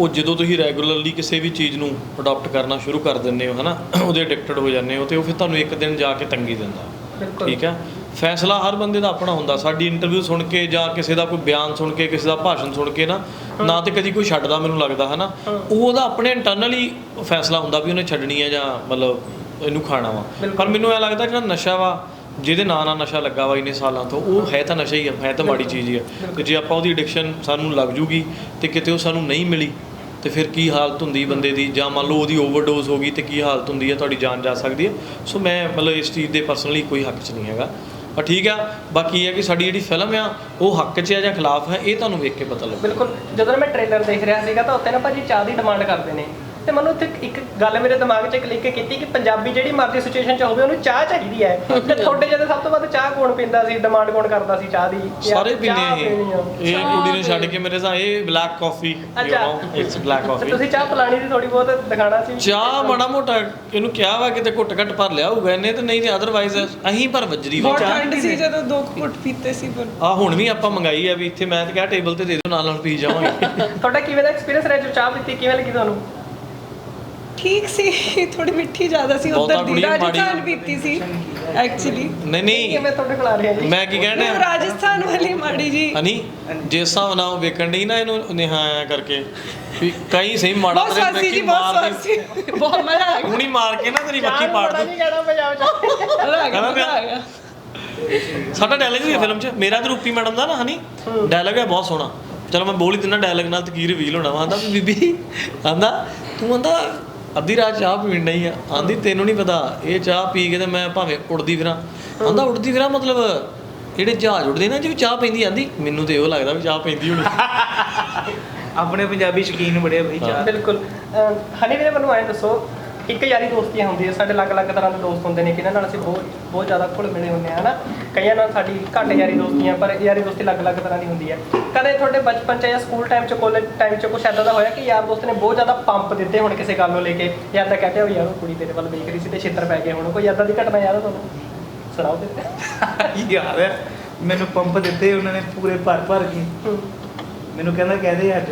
ਉਹ ਜਦੋਂ ਤੁਸੀਂ ਰੈਗੂਲਰਲੀ ਕਿਸੇ ਵੀ ਚੀਜ਼ ਨੂੰ ਅਡਾਪਟ ਕਰਨਾ ਸ਼ੁਰੂ ਕਰ ਦਿੰਦੇ ਹੋ ਹਨਾ? <coughs> ਉਹਦੇ ਐਡਿਕਟਡ ਹੋ ਜਾਂਦੇ ਹੋ ਤੇ ਉਹ ਫਿਰ ਤੁਹਾਨੂੰ ਇੱਕ ਦਿਨ ਜਾ ਕੇ ਤੰਗੀ ਦਿੰਦਾ। ਠੀਕ ਹੈ? ਫੈਸਲਾ ਹਰ ਬੰਦੇ ਦਾ ਆਪਣਾ ਹੁੰਦਾ। ਸਾਡੀ ਇੰਟਰਵਿਊ ਸੁਣ ਕੇ ਜਾਂ ਕਿਸੇ ਦਾ ਕੋਈ ਬਿਆਨ ਸੁਣ ਕੇ ਕਿਸੇ ਦਾ ਭਾਸ਼ਣ ਸੁਣ ਕੇ ਨਾ ਨਾ ਤੇ ਕਦੀ ਕੋਈ ਛੱਡਦਾ ਮੈਨੂੰ ਲੱਗਦਾ ਹੈ। ਨਾ ਉਹ ਉਹਦਾ ਆਪਣੇ ਇੰਟਰਨਲੀ ਫੈਸਲਾ ਹੁੰਦਾ ਵੀ ਉਹਨੇ ਛੱਡਣੀ ਹੈ ਜਾਂ ਮਤਲਬ ਇਹਨੂੰ ਖਾਣਾ ਵਾ। ਪਰ ਮੈਨੂੰ ਐ ਲੱਗਦਾ ਜਿਹੜਾ ਨਸ਼ਾ ਵਾ ਜਿਹਦੇ ਨਾਂ ਨਾਲ ਨਸ਼ਾ ਲੱਗਾ ਵਾ ਇੰਨੇ ਸਾਲਾਂ ਤੋਂ, ਉਹ ਹੈ ਤਾਂ ਨਸ਼ਾ ਹੀ ਆ, ਹੈ ਤਾਂ ਮਾੜੀ ਚੀਜ਼ ਹੀ ਹੈ ਤੇ ਜੇ ਆਪਾਂ ਉਹਦੀ ਐਡਿਕਸ਼ਨ ਸਾਨੂੰ ਲੱਗ ਜੂਗੀ ਤੇ ਕਿਤੇ ਉਹ ਸਾਨੂੰ ਨਹੀਂ ਮਿਲੀ, ਤੇ ਫਿਰ ਕੀ ਹਾਲਤ ਹੁੰਦੀ ਬੰਦੇ ਦੀ? ਜਾਂ ਮੰਨ ਲਓ ਉਹਦੀ ਓਵਰਡੋਜ਼ ਹੋ ਗਈ ਤੇ ਕੀ ਹਾਲਤ ਹੁੰਦੀ ਹੈ ਤੁਹਾਡੀ ਜਾਨ ਜਾ ਸਕਦੀ ਹੈ ਸੋ ਮੈਂ ਮਤਲਬ ਇਸ ਚੀਜ਼ ਦੇ ਪਰਸਨਲੀ ਕੋਈ ਹੱਕ 'ਚ ਨਹੀਂ ਹੈਗਾ। ਪਰ ਠੀਕ ਆ, ਬਾਕੀ ਇਹ ਹੈ ਕਿ ਸਾਡੀ ਜਿਹੜੀ ਫਿਲਮ ਆ, ਉਹ ਹੱਕ 'ਚ ਹੈ ਜਾਂ ਖਿਲਾਫ ਹੈ, ਇਹ ਤੁਹਾਨੂੰ ਵੇਖ ਕੇ ਪਤਾ ਲੱਗੂ। ਬਿਲਕੁਲ, ਜਦੋਂ ਮੈਂ ਟ੍ਰੇਲਰ ਦੇਖ ਰਿਹਾ ਸੀਗਾ ਤਾਂ ਉੱਤੇ ਨਾ ਭਾਜੀ ਚਾਹ ਦੀ ਡਿਮਾਂਡ ਕਰਦੇ ਨੇ। ਤੇ ਮੈਨੂੰ ਉੱਥੇ ਇੱਕ ਗੱਲ ਮੇਰੇ ਦਿਮਾਗ 'ਚ ਕਲਿੱਕ ਕੀਤੀ ਕਿ ਪੰਜਾਬੀ ਜਿਹੜੀ ਮਰਜ਼ੀ ਸਿਚੁਏਸ਼ਨ 'ਚ ਹੋਵੇ ਉਹਨੂੰ ਚਾਹ ਚਾਹੀਦੀ ਹੈ। ਤੇ ਤੁਹਾਡੇ ਜਦੋਂ ਸਭ ਤੋਂ ਵੱਧ ਚਾਹ ਕੌਣ ਪੀਂਦਾ ਸੀ ਡਿਮਾਂਡ ਕੌਣ ਕਰਦਾ ਸੀ ਚਾਹ ਦੀ? ਸਾਰੇ ਪੀਂਦੇ। ਇਹ। ਇਹ ਕੁੜੀ ਨੂੰ ਛੱਡ ਕੇ ਮੇਰੇ ਸਾਹ ਇਹ ਬਲੈਕ ਕਾਫੀ ਯੂ ਅੱਛਾ। نو ਇਟਸ ਬਲੈਕ ਕਾਫੀ ਤੁਸੀਂ ਚਾਹ ਪਲਾਣੀ ਦੀ ਥੋੜੀ ਬਹੁਤ ਦਿਖਾਣਾ ਸੀ। ਚਾਹ ਮਾੜਾ ਮੋਟਾ ਇਹਨੂੰ ਕਿਹਾ ਵਾ ਕਿਤੇ ਘੁੱਟ ਘੱਟ ਭਰ ਲਿਆ ਹੋਊਗਾ ਇਹਨੇ ਤੇ ਨਹੀਂ ਤੇ ਅਦਰਵਾਈਜ਼ ਅਹੀਂ ਪਰ ਵੱਜਰੀ ਵਾ ਬਹੁਤ ਚਾਹ। ਠੰਡ ਸੀ ਜਦੋਂ ਦੋ ਘੁੱਟ ਪੀਤੇ ਸੀ ਪਰ ਆ ਹੁਣ ਵੀ ਆਪਾਂ ਮੰਗਾਈ ਆ ਵੀ ਇੱਥੇ ਮੈਂ ਤਾਂ ਕਿਹਾ ਟੇਬਲ ਤੇ ਦੇ ਦਿਓ ਨਾਲ ਨਾਲ ਪੀ ਜਾਵਾਂਗੇ। ਤੁਹਾਡਾ ਕਿਵੇਂ ਦਾ ਐਕਸਪੀਰੀਅੰਸ ਰਿਹਾ ਜੋ ਚਾਹ ਪੀਤੀ? ਕਿਵੇਂ ਲੱਗੀ ਤੁਹਾਨੂੰ? ਠੀਕ ਸੀ ਥੋੜੀ ਮਿੱਠੀ ਜ਼ਿਆਦਾ ਸੀ ਬਹੁਤਾ ਉਧਰ ਦੀ ਕੁੜੀ ਮਾੜੀ- ਰਾਜਸਥਾਨ ਪੀਤੀ ਸੀ ਐਕਚੁਅਲੀ ਨਹੀਂ ਨਹੀਂ। ਕਿਵੇਂ ਤੁਹਾਡੇ ਕੋਲ ਆ ਰਿਹਾ ਜੀ। ਮੈਂ ਕੀ ਕਹਿਣ ਡਿਆ? ਰਾਜਸਥਾਨ ਵਾਲੀ ਮਾੜੀ ਜੀ ਹਨੀ ਜਿਸ ਹਿਸਾਬ ਨਾਲ ਉਹ ਵੇਖਣ ਡਈ ਨਾ ਇਹਨੂੰ ਨਿਹਾਇਆ ਕਰਕੇ ਵੀ ਕਈ ਸਹੀ ਮਾੜਾ ਬਹੁਤ ਸਵਾਦ ਸੀ ਜੀ ਬਹੁਤ ਸਵਾਦ ਸੀ। ਬਹੁਤ ਮਜ਼ਾ ਆ ਗਿਆ। ਹੁਣੀ ਮਾਰ ਕੇ ਨਾ ਤੇਰੀ ਮੱਖੀ ਪਾੜ ਪਤਾ ਦੋ। ਨਹੀਂ ਕਹਿਣਾ ਪੰਜਾਬ 'ਚ ਮਜ਼ਾ ਆ ਗਿਆ ਮਜ਼ਾ ਆ ਗਿਆ। ਸਾਡਾ ਡਾਇਲੌਗ ਵੀ ਹੈ ਫਿਲਮ 'ਚ। ਮੇਰਾ ਤੇ ਰੂਪੀ ਮੈਡਮ ਦਾ ਨਾ ਹਨੀ ਡਾਇਲੌਗ ਹੈ ਬਹੁਤ ਸੋਹਣਾ। ਚਲੋ ਮੈਂ ਬੋਲ ਹੀ ਦਿੰਦਾ ਡਾਇਲੌਗ ਨਾਲ ਤੇ ਕੀ ਰਿਵੀਲ ਹੋਣਾ ਵਾ। ਆਂਦਾ ਵੀ ਬੀਬੀ ਆਂਦਾ ਤੂੰ ਆਂਦਾ ਅੱਧੀ ਰਾਤ ਚਾਹ ਪੀਣ ਨਹੀਂ ਆ। ਆਂਦੀ ਤੈਨੂੰ ਨਹੀਂ ਪਤਾ ਇਹ ਚਾਹ ਪੀ ਕੇ ਤੇ ਮੈਂ ਭਾਵੇਂ ਉੜਦੀ ਫਿਰਾਂ। ਆਂਦਾ ਉੜਦੀ ਫਿਰਾਂ ਮਤਲਬ ਜਿਹੜੇ ਜਹਾਜ਼ ਉੜਦੇ ਨਾ? ਜਿਵੇਂ ਚਾਹ ਪੈਂਦੀ ਆਂਦੀ ਮੈਨੂੰ ਤੇ ਉਹ ਲੱਗਦਾ ਵੀ ਚਾਹ ਪੈਂਦੀ ਹੋਣੀ। ਆਪਣੇ ਪੰਜਾਬੀ ਸ਼ੌਕੀਨ ਬੜੇ ਆ ਬਈ ਚਾਹ। ਬਿਲਕੁਲ। ਹਨੀ ਵੀਰੇ ਮੈਨੂੰ ਐਂ ਦੱਸੋ ਇੱਕ ਯਾਰੀ ਦੋਸਤੀ ਹੁੰਦੀ ਹੈ ਸਾਡੇ ਅਲੱਗ-ਅਲੱਗ ਤਰ੍ਹਾਂ ਦੇ ਦੋਸਤ ਹੁੰਦੇ ਨੇ ਕਿਹਨਾਂ ਨਾਲ ਅਸੀਂ ਬਹੁਤ ਬਹੁਤ ਜ਼ਿਆਦਾ ਘੁਲ ਮਿਲੇ ਹੁੰਦੇ ਆ ਹਨਾ? ਕਈਆਂ ਨਾਲ ਸਾਡੀ ਘੱਟ ਯਾਰੀ ਦੋਸਤੀਆਂ ਪਰ ਯਾਰੀ ਦੋਸਤੀ ਅਲੱਗ-ਅਲੱਗ ਤਰ੍ਹਾਂ ਦੀ ਹੁੰਦੀ ਹੈ। ਕਦੇ ਤੁਹਾਡੇ ਬਚਪਨ 'ਚ ਜਾਂ ਸਕੂਲ ਟਾਈਮ 'ਚ ਕਾਲਜ ਟਾਈਮ 'ਚ ਕੁਝ ਐਦਾਂ ਦਾ ਹੋਇਆ ਕਿ ਯਾਰ ਦੋਸਤ ਨੇ ਬਹੁਤ ਜ਼ਿਆਦਾ ਪੰਪ ਦਿੱਤੇ ਹੁਣ ਕਿਸੇ ਗੱਲ ਨੂੰ ਲੈ ਕੇ? ਜਾਂ ਤਾਂ ਕਹਿੰਦੇ ਹੋ ਯਾਰ ਉਹ ਕੁੜੀ ਤੇਰੇ ਵੱਲ ਵੇਖ ਰਹੀ ਸੀ ਤੇ ਛਿੱਤਰ ਪੈ ਗਏ ਹੁਣ। ਕੋਈ ਐਦਾਂ ਦੀ ਘਟਨਾ ਯਾਦ ਆ ਤੁਹਾਨੂੰ? ਸੁਣਾਓ ਤੇ ਹੈ <laughs> ਮੈਨੂੰ ਪੰਪ ਦਿੱਤੇ ਉਹਨਾਂ ਨੇ ਪੂਰੇ ਭਰ ਭਰ ਕੇ ਮੈਨੂੰ ਕਹਿੰਦਾ ਕਹਦੇ ਅੱਜ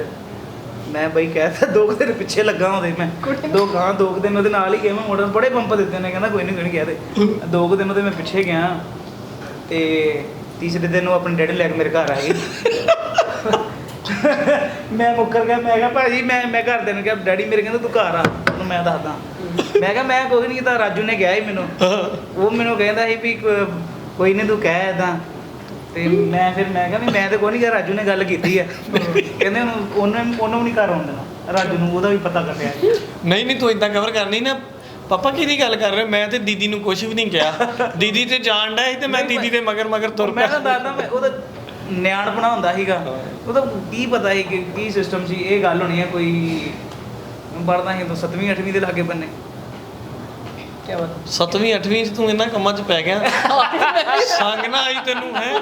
ਮੈਂ ਬਈ ਕਹਿਤਾ ਦੋ ਕੁ ਦਿਨ ਪਿੱਛੇ ਲੱਗਾ ਉਹਦੇ ਮੈਂ। ਦੋ ਗਾਂ ਦੋ ਕੁ ਦਿਨ ਉਹਦੇ ਨਾਲ ਹੀ ਗਿਆ ਮੈਂ ਮੋੜਨ। ਬੜੇ ਪੰਪ ਦਿੱਤੇ ਨੇ ਕਹਿੰਦਾ ਕੋਈ ਨਹੀਂ ਕੋਈ ਨਹੀਂ ਕਹਦੇ ਦੋ। ਕੁ ਦਿਨ ਉਹਦੇ ਮੈਂ ਪਿੱਛੇ ਗਿਆ ਤੇ ਤੀਸਰੇ ਦਿਨ ਉਹ ਆਪਣੇ ਡੈਡੀ ਲੈ ਕੇ ਮੇਰੇ ਘਰ ਆ ਗਏ। ਮੈਂ ਮੁੱਕਰ ਗਿਆ ਮੈਂ ਕਿਹਾ ਭਾਜੀ ਮੈਂ ਮੈਂ ਘਰ ਦੇ ਨੂੰ ਕਿਹਾ ਡੈਡੀ ਮੇਰੇ ਕਹਿੰਦਾ ਤੂੰ ਘਰ ਆ ਉਹਨੂੰ ਮੈਂ ਦੱਸਦਾ। ਮੈਂ ਕਿਹਾ ਮੈਂ ਕੋਈ ਨਹੀਂ ਕੀਤਾ ਰਾਜੂ ਨੇ ਕਿਹਾ ਹੀ ਮੈਨੂੰ। ਉਹ ਮੈਨੂੰ ਕਹਿੰਦਾ ਸੀ ਵੀ ਕੋ- ਕੋਈ ਨਹੀਂ ਤੂੰ ਕਹਿ ਏਦਾਂ। ਤੇ ਮੈਂ ਫਿਰ ਮੈਂ ਕਿਹਾ ਵੀ ਮੈਂ ਤੇ ਕੋਈ ਨਹੀਂ ਕਿਹਾ ਰਾਜੂ ਨੇ ਗੱਲ ਕੀਤੀ ਆ। ਕਹਿੰਦੇ ਉਹਨੂੰ ਉਹਨੂੰ ਉਹਨੂੰ ਵੀ ਨਹੀਂ ਘਰ ਆਉਣ ਦੇਣਾ। ਰਾਜੂ ਨੂੰ ਉਹਦਾ ਵੀ ਪਤਾ ਕਰ ਲਿਆ ਨਹੀਂ ਨਹੀਂ ਤੂੰ ਇਦਾਂ ਕਵਰ ਕਰਨੀ ਨਾ। ਪਾਪਾ ਕਿਹਦੀ ਗੱਲ ਕਰ ਰਹੇ ਮੈਂ ਤੇ ਦੀਦੀ ਨੂੰ ਕੁਝ ਵੀ ਨਹੀਂ ਕਿਹਾ। ਦੀਦੀ ਤੇ ਜਾਣ ਡਿਆ ਸੀ ਤੇ ਮੈਂ ਦੀਦੀ ਦੇ ਮਗਰ ਮਗਰ ਤੁਰ ਮੈਂ ਪਿਆ। ਤਾਂ ਦੱਸਦਾ ਮੈਂ ਉਹਦਾ ਨਿਆਣਪਣਾ ਹੁੰਦਾ ਸੀਗਾ। ਉਹਦਾ ਕੀ ਪਤਾ ਸੀ ਕਿ ਕੀ ਸਿਸਟਮ ਸੀ ਇਹ ਗੱਲ ਹੋਣੀ ਹੈ ਕੋਈ ਪੜਦਾ ਸੀ ਤਾਂ 7ਵੀਂ 8ਵੀਂ ਦੇ ਲਾਗੇ ਬੰਨੇ। ਕੀ ਬਾਤ 7ਵੀਂ 8ਵੀਂ ਚ ਤੂੰ ਇਹਨਾਂ ਕੰਮਾਂ 'ਚ ਪੈ ਗਿਆ। <laughs> ਸੰਗ ਨਾ ਆਈ ਤੈਨੂੰ ਹੈ।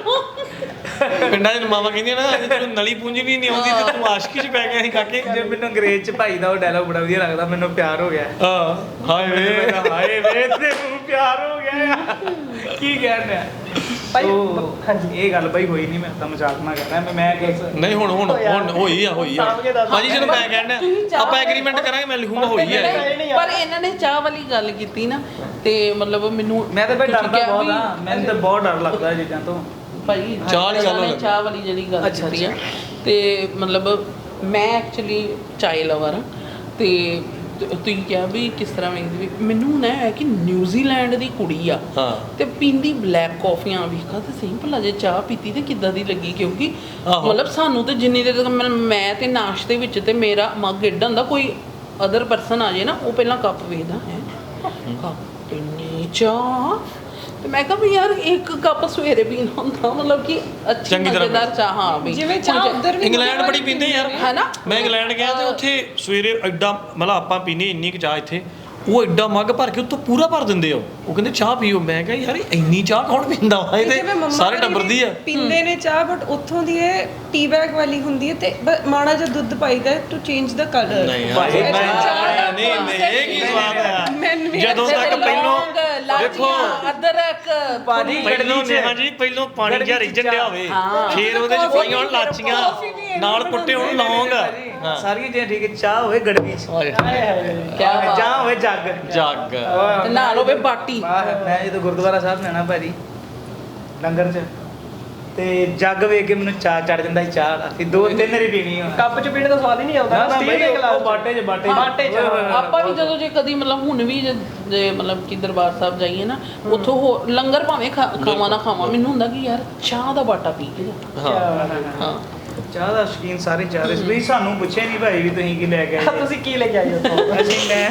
ਪਿੰਡਾਂ 'ਚ ਮਾਵਾ ਕਹਿੰਦੀਆਂ ਨਾ ਅੱਜ ਤੈਨੂੰ ਨਲੀ ਪੂੰਜੀ ਵੀ ਨਹੀਂ ਆਉਂਦੀ ਤੇ ਤੂੰ ਆਸ਼ਕੀ 'ਚ ਪੈ ਗਿਆ ਸੀ ਕਾਕੇ। ਜੇ ਮੈਨੂੰ ਅੰਗਰੇਜ਼ ਚ ਭਾਈ ਦਾ ਉਹ ਡਾਇਲੌਗ ਬੜਾ ਵਧੀਆ ਲੱਗਦਾ ਮੈਨੂੰ ਪਿਆਰ ਹੋ ਗਿਆ। ਹਾਂ ਹਾਏ ਵੇ। ਹਾਏ ਵੇ ਤੈਨੂੰ ਪਿਆਰ ਹੋ ਗਿਆ। ਕੀ ਕਹਿਣ ਭਾਈ, ਹਾਂਜੀ। ਇਹ ਗੱਲ ਬਈ ਹੋਈ ਨਹੀਂ ਮੈਂ ਤਾਂ ਮਜ਼ਾਕ ਨਾ ਕਰ ਰਿਹਾ ਮੈਂ ਮੈਂ ਕਿਹਾ ਨਹੀਂ ਹੁਣ ਹੁਣ ਹੁਣ ਹੋਈ ਆ ਹੋਈ ਆ। ਭਾਜੀ ਜਦੋਂ ਮੈਂ ਕਹਿਣਾ ਆਪਾਂ ਐਗਰੀਮੈਂਟ ਕਰਾਂਗੇ ਮੈਂ ਲਿਖੂੰਗਾ ਹੋਈ ਆ ਪਰ ਇਹਨਾਂ ਨੇ ਚਾਹ ਵਾਲੀ ਗੱਲ ਕੀਤੀ ਨਾ ਤੇ ਮਤਲਬ ਮੈਨੂੰ ਮੈਂ ਤਾਂ ਬਈ ਤੁਸੀਂ ਡਰਦਾ ਬਹੁਤ ਆ ਮੈਨੂੰ ਤਾਂ ਬਹੁਤ ਡਰ ਲੱਗਦਾ ਇਹ ਚੀਜ਼ਾਂ ਤੋਂ। ਭਾਈ ਚਾਹ ਵਾਲੀ ਗੱਲ ਹੋਈ। ਚਾਹ ਵਾਲੀ ਜਿਹੜੀ ਗੱਲ ਕੀਤੀ ਆ। ਤੇ ਮਤਲਬ ਮੈਂ ਐਕਚੁਅਲੀ ਚਾय ਲਵਰ ਹਾਂ ਤੇ ਤੁਸੀਂ ਕਿਹਾ ਵੀ ਕਿਸ ਤਰ੍ਹਾਂ ਵੇਖਦੀ ਵੀ ਮੈਨੂੰ ਨਾ ਹੈ ਕਿ ਨਿਊਜ਼ੀਲੈਂਡ ਦੀ ਕੁੜੀ ਆ। ਹਾਂ। ਤੇ ਪੀਂਦੀ ਬਲੈਕ ਕਾਫੀਆਂ ਵੇਖਾ ਤੇ ਸਹੀ ਭਲਾ ਜੇ ਚਾਹ ਪੀਤੀ ਤੇ ਕਿੱਦਾਂ ਦੀ ਲੱਗੀ? ਕਿਉਂਕਿ। ਮਤਲਬ ਸਾਨੂੰ ਤੇ ਜਿੰਨੀ ਦੇਰ ਤੱਕ ਮੈਂ- ਮੈਂ ਤੇ ਨਾਸ਼ਤੇ ਵਿੱਚ ਤੇ ਮੇਰਾ ਮੱਗ ਏਡਾ ਹੁੰਦਾ ਕੋਈ ਅਦਰ ਪਰਸਨ ਆ ਜੇ ਨਾ ਉਹ ਪਹਿਲਾਂ ਕੱਪ ਵੇਖਦਾ ਹੈ। ਕੱਪ ਇੰਨੀ ਚਾਹ ਤੇ ਮੈਂ ਕਿਹਾ ਵੀ ਯਾਰ ਇੱਕ ਕੱਪ ਸਵੇਰੇ ਪੀਣਾ ਹੁੰਦਾ ਮਤਲਬ ਕਿ ਅੱਛੀ ਚੰਗੀ ਤਰ੍ਹਾਂ ਮਜ਼ੇਦਾਰ ਚਾਹ ਹਾਂ ਵੀ। ਜਿਵੇਂ ਚਾਹ ਉਧਰ ਵੀ ਇੰਗਲੈਂਡ ਬੜੀ ਪੀਂਦੇ ਯਾਰ। ਹੈ ਨਾ ਮੈਂ ਇੰਗਲੈਂਡ ਗਿਆ ਤੇ ਉੱਥੇ ਸਵੇਰੇ ਐਡਾ ਮਤਲਬ ਆਪਾਂ ਪੀਨੇ ਇੰਨੀ ਕੁ ਚਾਹ ਇੱਥੇ ਉਹ ਐਡਾ ਮੱਗ ਭਰ ਕੇ ਉੱਤੋਂ ਪੂਰਾ ਭਰ ਦਿੰਦੇ ਆ ਉਹ। ਉਹ ਕਹਿੰਦੇ ਚਾਹ ਪੀਓ। ਮੈਂ ਕਿਹਾ ਯਾਰ ਇੰਨੀ ਚਾਹ ਕੌਣ ਪੀਂਦਾ ਵਾ? ਇਹ ਜਿਵੇਂ ਤੇ ਮੰਮਾ ਸਾਰੇ ਟੱਬਰ ਦੀ ਆ। ਪੀਂਦੇ ਨੇ ਚਾਹ ਬਟ ਉੱਥੋਂ ਦੀ ਇਹ ਟੀ ਬੈਗ ਵਾਲੀ ਹੁੰਦੀ ਹੈ ਤੇ ਬ- ਮਾੜਾ ਜਿਹਾ ਦੁੱਧ ਪਾਈਦਾ ਟੂ ਚੇਂਜ ਦਾ ਕਲਰ ਨਹੀਂ ਯਾਰ। ਨਹੀਂ ਨਹੀਂ ਨਹੀਂ, ਇਹ ਕੀ ਸਵਾਦ ਆ। ਜਦੋਂ ਤੱਕ ਪਹਿਲੋਂ ਦੇਖੋ। ਅਦਰਕ ਭਾਜੀ ਪਹਿਲੋਂ ਨੇਹਾ ਜੀ ਪਹਿਲੋਂ ਪਾਣੀ ਜਿਹਾ ਚ ਰਿੱਝਣ ਡਿਆ ਹੋਵੇ। ਫਿਰ ਉਹਦੇ ਚ ਪਾਈਆਂ ਹੋਣ ਲਾਚੀਆਂ ਨਾਲ ਕੁੱਟੇ ਹੋਣ ਲੌਂਗ। ਹਾਂ। ਸਾਰੀਆਂ ਚੀਜ਼ਾਂ ਠੀਕ ਹੈ ਚਾਹ ਹੋਵੇ ਗੜਵੀ ਚ। ਹਾਏ। ਹਾਏ। ਚਾਹ ਹੋਵੇ ਜੱਗ। ਜੱਗ। ਤੇ ਨਾਲ ਹੋਵੇ ਬਾਟੀ। ਮੈਂ ਜਦੋਂ ਗੁਰਦੁਆਰਾ ਸਾਹਿਬ ਜਾਣਾ ਭਾਜੀ ਲੰਗਰ ਚ। ਤੇ ਜੱਗ ਵੇਖ ਕੇ ਮੈਨੂੰ ਚਾਹ ਚੜ ਜਾਂਦਾ ਸੀ ਚਾਹ ਦਾ ਫਿਰ ਦੋ ਤਿੰਨ ਰੀ ਪੀਣੀ ਹੁਣ ਕੱਪ ਚ ਪੀਣ ਦਾ ਸਵਾਦ ਹੀ ਨਹੀਂ ਆਉਂਦਾ ਨਾ ਸਟੀਲ ਉਹ ਬਾਟੇ ਚ ਬਾਟੇ ਚ। ਬਾਟੇ ਚ, ਆਪਾਂ ਵੀ ਜਦੋਂ ਜੇ ਕਦੀ ਮਤਲਬ ਹੁਣ ਵੀ ਜੇ- ਮਤਲਬ ਕਿ ਦਰਬਾਰ ਸਾਹਿਬ ਜਾਈਏ ਨਾ ਉੱਥੋਂ ਹੋ ਲੰਗਰ ਭਾਵੇਂ ਖਾਵਾਂ ਨਾ ਖਾਵਾਂ ਮੈਨੂੰ ਹੁੰਦਾ ਕਿ ਯਾਰ ਚਾਹ ਦਾ ਬਾਟਾ ਪੀ ਕੇ ਜਾ। ਹਾਂ। ਹਾਂ। ਚਾਹ ਦਾ ਸ਼ੌਕੀਨ ਸਾਰੇ ਚਾਹ ਦੇ ਵੀ ਸਾਨੂੰ ਪੁੱਛਿਆ ਨਹੀਂ ਭਾਈ ਵੀ ਤੁਸੀਂ ਕੀ ਲੈ ਕੇ ਆਏ ਤੁਸੀਂ ਕੀ ਲੈ ਕੇ ਆਏ ਉੱਥੋਂ ਅਸੀਂ ਮੈਂ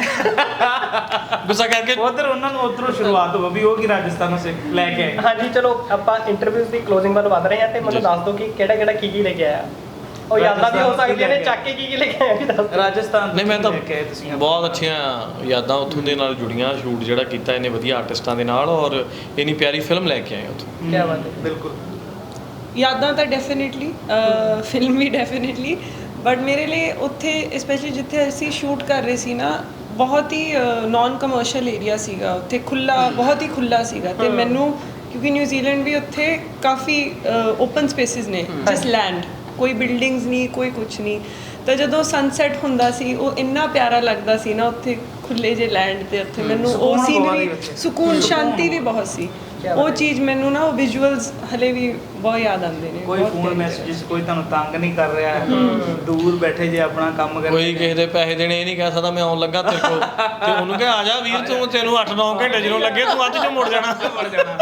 ਗੁੱਸਾ ਕਰਕੇ ਉਧਰ ਉਹਨਾਂ ਨੂੰ ਉਧਰੋਂ ਸ਼ੁਰੂਆਤ ਹੋ ਵੀ ਉਹ ਕੀ ਰਾਜਸਥਾਨੋਂ ਸੇ ਲੈ ਕੇ ਆਏ। ਹਾਂਜੀ ਚਲੋ ਆਪਾਂ ਇੰਟਰਵਿਊਜ਼ ਦੀ ਕਲੋਜ਼ਿੰਗ ਵੱਲ ਵਧ ਰਹੇ ਹਾਂ ਤੇ ਮੈਨੂੰ। ਦੱਸ ਦਿਓ ਕਿ ਕਿਹੜਾ ਕਿਹੜਾ ਕੀ ਕੀ ਲੈ ਕੇ ਆਇਆ। ਉਹ ਯਾਦਾਂ ਵੀ ਹੋ ਸਕਦੀਆਂ ਨੇ ਚੱਕ ਕੇ ਕੀ ਕੀ ਲੈ ਕੇ ਆਇਆ ਵੀ ਦੱਸ ਦਿਓ। ਰਾਜਸਥਾਨ ਨਹੀਂ ਮੈਂ ਤਾਂ ਤੁਸੀਂ ਬਹੁਤ ਅੱਛੀਆਂ ਯਾਦਾਂ ਉੱਥੋਂ ਦੇ ਨਾਲ ਜੁੜੀਆਂ। ਸ਼ੂਟ ਜਿਹੜਾ ਕੀਤਾ ਇਹਨੇ ਵਧੀਆ ਆਰਟਿਸਟਾਂ ਦੇ ਨਾਲ ਔਰ ਇੰਨੀ ਪਿਆਰੀ ਫਿਲਮ ਲੈ ਕੇ ਆਏ ਉੱਥੋਂ। ਕੀ ਬਾਤ ਹੈ। ਬਿਲਕੁਲ। ਯਾਦਾਂ ਤਾਂ ਡੈਫੀਨਿਟਲੀ ਫਿਲਮ ਵੀ ਡੈਫੀਨਿਟਲੀ ਬਟ ਮੇਰੇ ਲਈ ਉੱਥੇ ਸਪੈਸ਼ਲੀ ਜਿੱਥੇ ਅਸੀਂ ਸ਼ੂਟ ਕਰ ਰਹੇ ਸੀ ਨਾ ਬਹੁਤ ਹੀ ਨਾਨ ਕਮਰਸ਼ੀਅਲ ਏਰੀਆ ਸੀਗਾ ਉੱਥੇ ਖੁੱਲਾ ਬਹੁਤ ਹੀ ਖੁੱਲਾ ਸੀਗਾ ਤੇ ਮੈਨੂੰ ਕਿਉਂਕਿ ਨਿਊਜ਼ੀਲੈਂਡ ਵੀ ਉੱਥੇ ਕਾਫੀ ਓਪਨ ਸਪੇਸਿਸ ਨੇ ਜਸਟ ਲੈਂਡ ਕੋਈ ਬਿਲਡਿੰਗਸ ਨਹੀਂ ਕੋਈ ਕੁਝ ਨਹੀਂ। ਤਾਂ ਜਦੋਂ ਸਨਸੈਟ ਹੁੰਦਾ ਸੀ ਉਹ ਇੰਨਾ ਪਿਆਰਾ ਲੱਗਦਾ ਸੀ ਨਾ ਉੱਥੇ ਖੁੱਲੇ ਜੇ ਲੈਂਡ ਤੇ ਉੱਥੇ ਮੈਨੂੰ ਉਹ ਸੀਨਰੀ। ਸਕੂਨ ਸ਼ਾਂਤੀ ਵੀ ਬਹੁਤ ਸੀ। ਉਹ। ਚੀਜ਼ ਮੈਨੂੰ ਨਾ ਉਹ ਵਿਜ਼ੂਅਲਸ ਹਲੇ ਵੀ ਬਹੁਤ ਯਾਦ ਆਉਂਦੇ ਨੇ ਕੋਈ ਬਹੁਤ ਫੋਨ ਪਿਆਰੀ ਮੈਸੇजेस ਕੋਈ ਤੁਹਾਨੂੰ ਤੰਗ ਨਹੀਂ ਕਰ ਰਿਹਾ? ਦੂਰ ਬੈਠੇ ਜੇ ਆਪਣਾ ਕੰਮ ਕਰਦੇ ਕੋਈ ਕਿਸੇ ਦੇ ਪੈਸੇ ਦੇਣੇ ਇਹ ਨਹੀਂ ਕਹਿ ਸਕਦਾ ਮੈਂ ਆਉਣ ਲੱਗਾ ਤੇਰੇ ਕੋਲ। ਤੇ ਉਹਨੂੰ ਕਹੇ ਆ ਜਾ ਵੀਰ ਤੂੰ ਤੈਨੂੰ 8-9 ਘੰਟੇ ਜਦੋਂ ਲੱਗੇ ਤੂੰ ਅੱਜ ਚ ਮੁੜ ਜਾਣਾ। ਮੁੜ ਜਾਣਾ।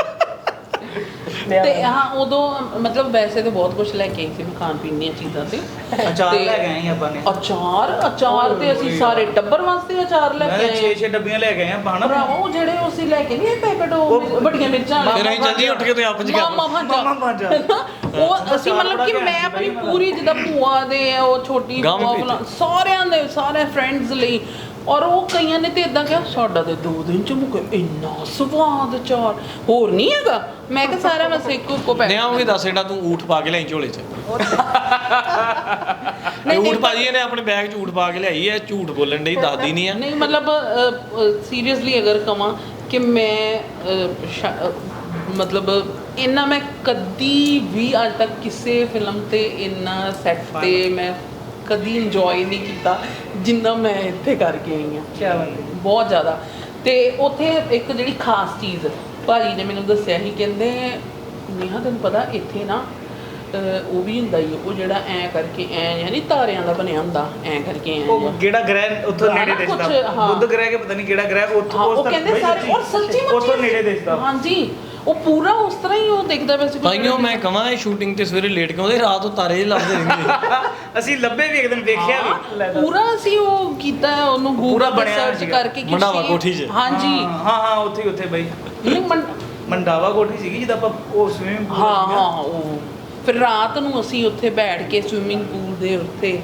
ਤੇ ਹਾਂ ਉਦੋਂ ਮਤਲਬ ਵੈਸੇ ਤੇ ਬਹੁਤ ਕੁਝ ਲੈ ਕੇ ਆਈ ਸੀ ਮੈਂ ਖਾਣ ਪੀਣ ਦੀਆਂ ਚੀਜ਼ਾਂ ਤੇ। ਅਚਾਰ ਤੇ ਲੈ ਕੇ ਆਏ ਆਪਾਂ ਨੇ। ਅਚਾਰ ਅਚਾਰ ਤੇ ਅਸੀਂ ਸਾਰੇ ਟੱਬਰ ਵਾਸਤੇ ਅਚਾਰ ਲੈ ਕੇ ਆਏ 6-6 ਡੱਬੀਆਂ ਲੈ ਕੇ ਆਏ ਆਪਾਂ ਹਨਾ ਭਰਾਵਾ ਉਹ ਜਿਹੜੇ ਅਸੀਂ ਲੈ ਕੇ ਨਹੀਂ ਪੈਕਟ ਉਹ ਵੱਡੀਆਂ ਮਿਰਚਾਂ ਵਾਲੇ। ਫਿਰ ਅਸੀਂ ਜਲਦੀ ਉੱਠ ਕੇ ਤੇ ਆਪ ਚ ਕਰ ਮਾਮਾ ਭਾਂਜਾ ਮਾਮਾ ਭਾਂਜਾ। ਉਹ ਅਸੀਂ ਮਤਲਬ ਕਿ ਮੈਂ ਆਪਣੀ ਪੂਰੀ ਜਿੱਦਾਂ ਭੂਆ ਦੇ ਉਹ ਛੋਟੀ ਗਮ ਭੂਆ ਸਾਰਿਆਂ ਦੇ ਸਾਰੇ ਫਰੈਂਡਸ ਲਈ ਔਰ ਉਹ ਕਈਆਂ ਨੇ ਤੇ ਇਦਾਂ ਕਿਹਾ ਸਾਡਾ ਤੇ ਦੋ ਦਿਨ ਚ ਮੁੱਕ ਇੰਨਾ ਸਵਾਦ ਚਾਰ ਹੋਰ ਨਹੀਂ ਹੈਗਾ? ਮੈਂ ਕਿ ਸਾਰਾ ਬਸ ਇੱਕੋ ਇੱਕੋ ਪੈ ਨਿਆ ਉਹ ਵੀ ਦੱਸ ਇਹਦਾ ਤੂੰ ਊਠ ਪਾ ਕੇ ਲਿਆਈ ਝੋਲੇ 'ਚ। ਨਹੀਂ ਊਠ ਭਾਜੀ ਇਹਨੇ ਆਪਣੇ ਬੈਗ 'ਚ ਊਠ ਪਾ ਕੇ ਲਿਆਈ ਹੈ ਝੂਠ ਬੋਲਣ ਡਈ ਦੱਸਦੀ ਨਹੀਂ ਆ ਨਹੀਂ ਮਤਲਬ ਸੀਰੀਅਸਲੀ ਅਗਰ ਕਵਾਂ ਕਿ ਮੈਂ ਮਤਲਬ ਇੰਨਾ ਮੈਂ ਕਦੀ ਵੀ ਅੱਜ ਤੱਕ ਕਿਸੇ ਫਿਲਮ ਤੇ ਇੰਨਾ ਸੈੱਟ ਤੇ ਮੈਂ ਕਦੀ ਇੰਜੋਏ ਨਹੀਂ ਕੀਤਾ ਜਿੰਨਾ ਮੈਂ ਇੱਥੇ ਕਰਕੇ ਆਈ ਹਾਂ। ਕੀ ਬਾਤ ਹੈ। ਬਹੁਤ ਜ਼ਿਆਦਾ। ਤੇ ਉੱਥੇ ਇੱਕ ਜਿਹੜੀ ਖਾਸ ਚੀਜ਼ ਭਾਜੀ ਨੇ ਮੈਨੂੰ ਦੱਸਿਆ ਸੀ ਕਹਿੰਦੇ ਨੇਹਾ ਤੈਨੂੰ ਪਤਾ ਇੱਥੇ ਨਾ ਅਹ, ਉਹ ਵੀ ਹੁੰਦਾ ਹੀ ਉਹ ਜਿਹੜਾ ਐ ਕਰਕੇ ਐ ਯਾਨੀ ਤਾਰਿਆਂ ਦਾ ਬਣਿਆ ਹੁੰਦਾ ਐ ਕਰਕੇ ਐ ਉਹ ਕਿਹੜਾ ਗ੍ਰਹਿ ਉੱਥੋਂ ਨੇੜੇ ਕੁਛ, ਦਿਸਦਾ। ਹਾਂ। ਬੁੱਧ ਗ੍ਰਹਿ ਕੇ ਪਤਾ ਨਹੀਂ ਕਿਹੜਾ ਗ੍ਰਹਿ ਉੱਥੋਂ ਹਾਂ, ਉਸ ਉਹ ਤੱਕ ਕਹਿੰਦੇ ਸਾਰੇ ਔਰ ਸੱਚੀ ਮੁੱਚੀ ਉੱਥੋਂ ਨੇੜੇ ਦਿਸਦਾ। ਹਾਂਜੀ। ਉਹ ਪੂਰਾ ਉਸ ਤਰ੍ਹਾਂ ਹੀ ਉਹ ਦਿਖਦਾ ਪਿਆ ਸੀ ਭਾਈਓ ਮੈਂ ਕਹਾਂ ਇਹ ਸ਼ੂਟਿੰਗ ਤੇ ਸਵੇਰੇ ਲੇਟ ਕਿਉਂ ਹੁੰਦੇ ਰਾਤ ਨੂੰ ਤਾਰੇ ਜਿਹੇ ਲੱਭਦੇ ਰਹਿੰਦੇ <laughs> ਅਸੀਂ ਲੱਭੇ ਵੀ ਇੱਕ ਦਿਨ ਵੇਖਿਆ ਵੀ। ਪੂਰਾ ਅਸੀਂ ਉਹ ਕੀਤਾ ਉਹਨੂੰ ਪੂਰਾ ਗੂਗਲ ਤੇ ਬਣਿਆ ਸਰਚ ਸੀਗਾ। ਕਰਕੇ ਕਿ ਮੰਡਾਵਾ ਕੋਠੀ 'ਚ। ਹਾਂਜੀ। ਹਾਂ ਹਾਂ ਹਾਂ ਉੱਥੇ ਹੀ ਉੱਥੇ ਬਈ। ਨਹੀਂ ਮੰ- ਮੰਡਾਵਾ ਕੋਠੀ ਸੀਗੀ ਜਿਹਦਾ ਆਪਾਂ ਉਹ ਸਵਿਮਿੰਗ ਹਾਂ ਹਾਂ ਉਹ। ਫਿਰ ਰਾਤ ਨੂੰ ਅਸੀਂ ਉੱਥੇ ਬੈਠ ਕੇ ਸਵਿਮਿੰਗ ਪੂਲ ਦੇ ਉੱਤੇ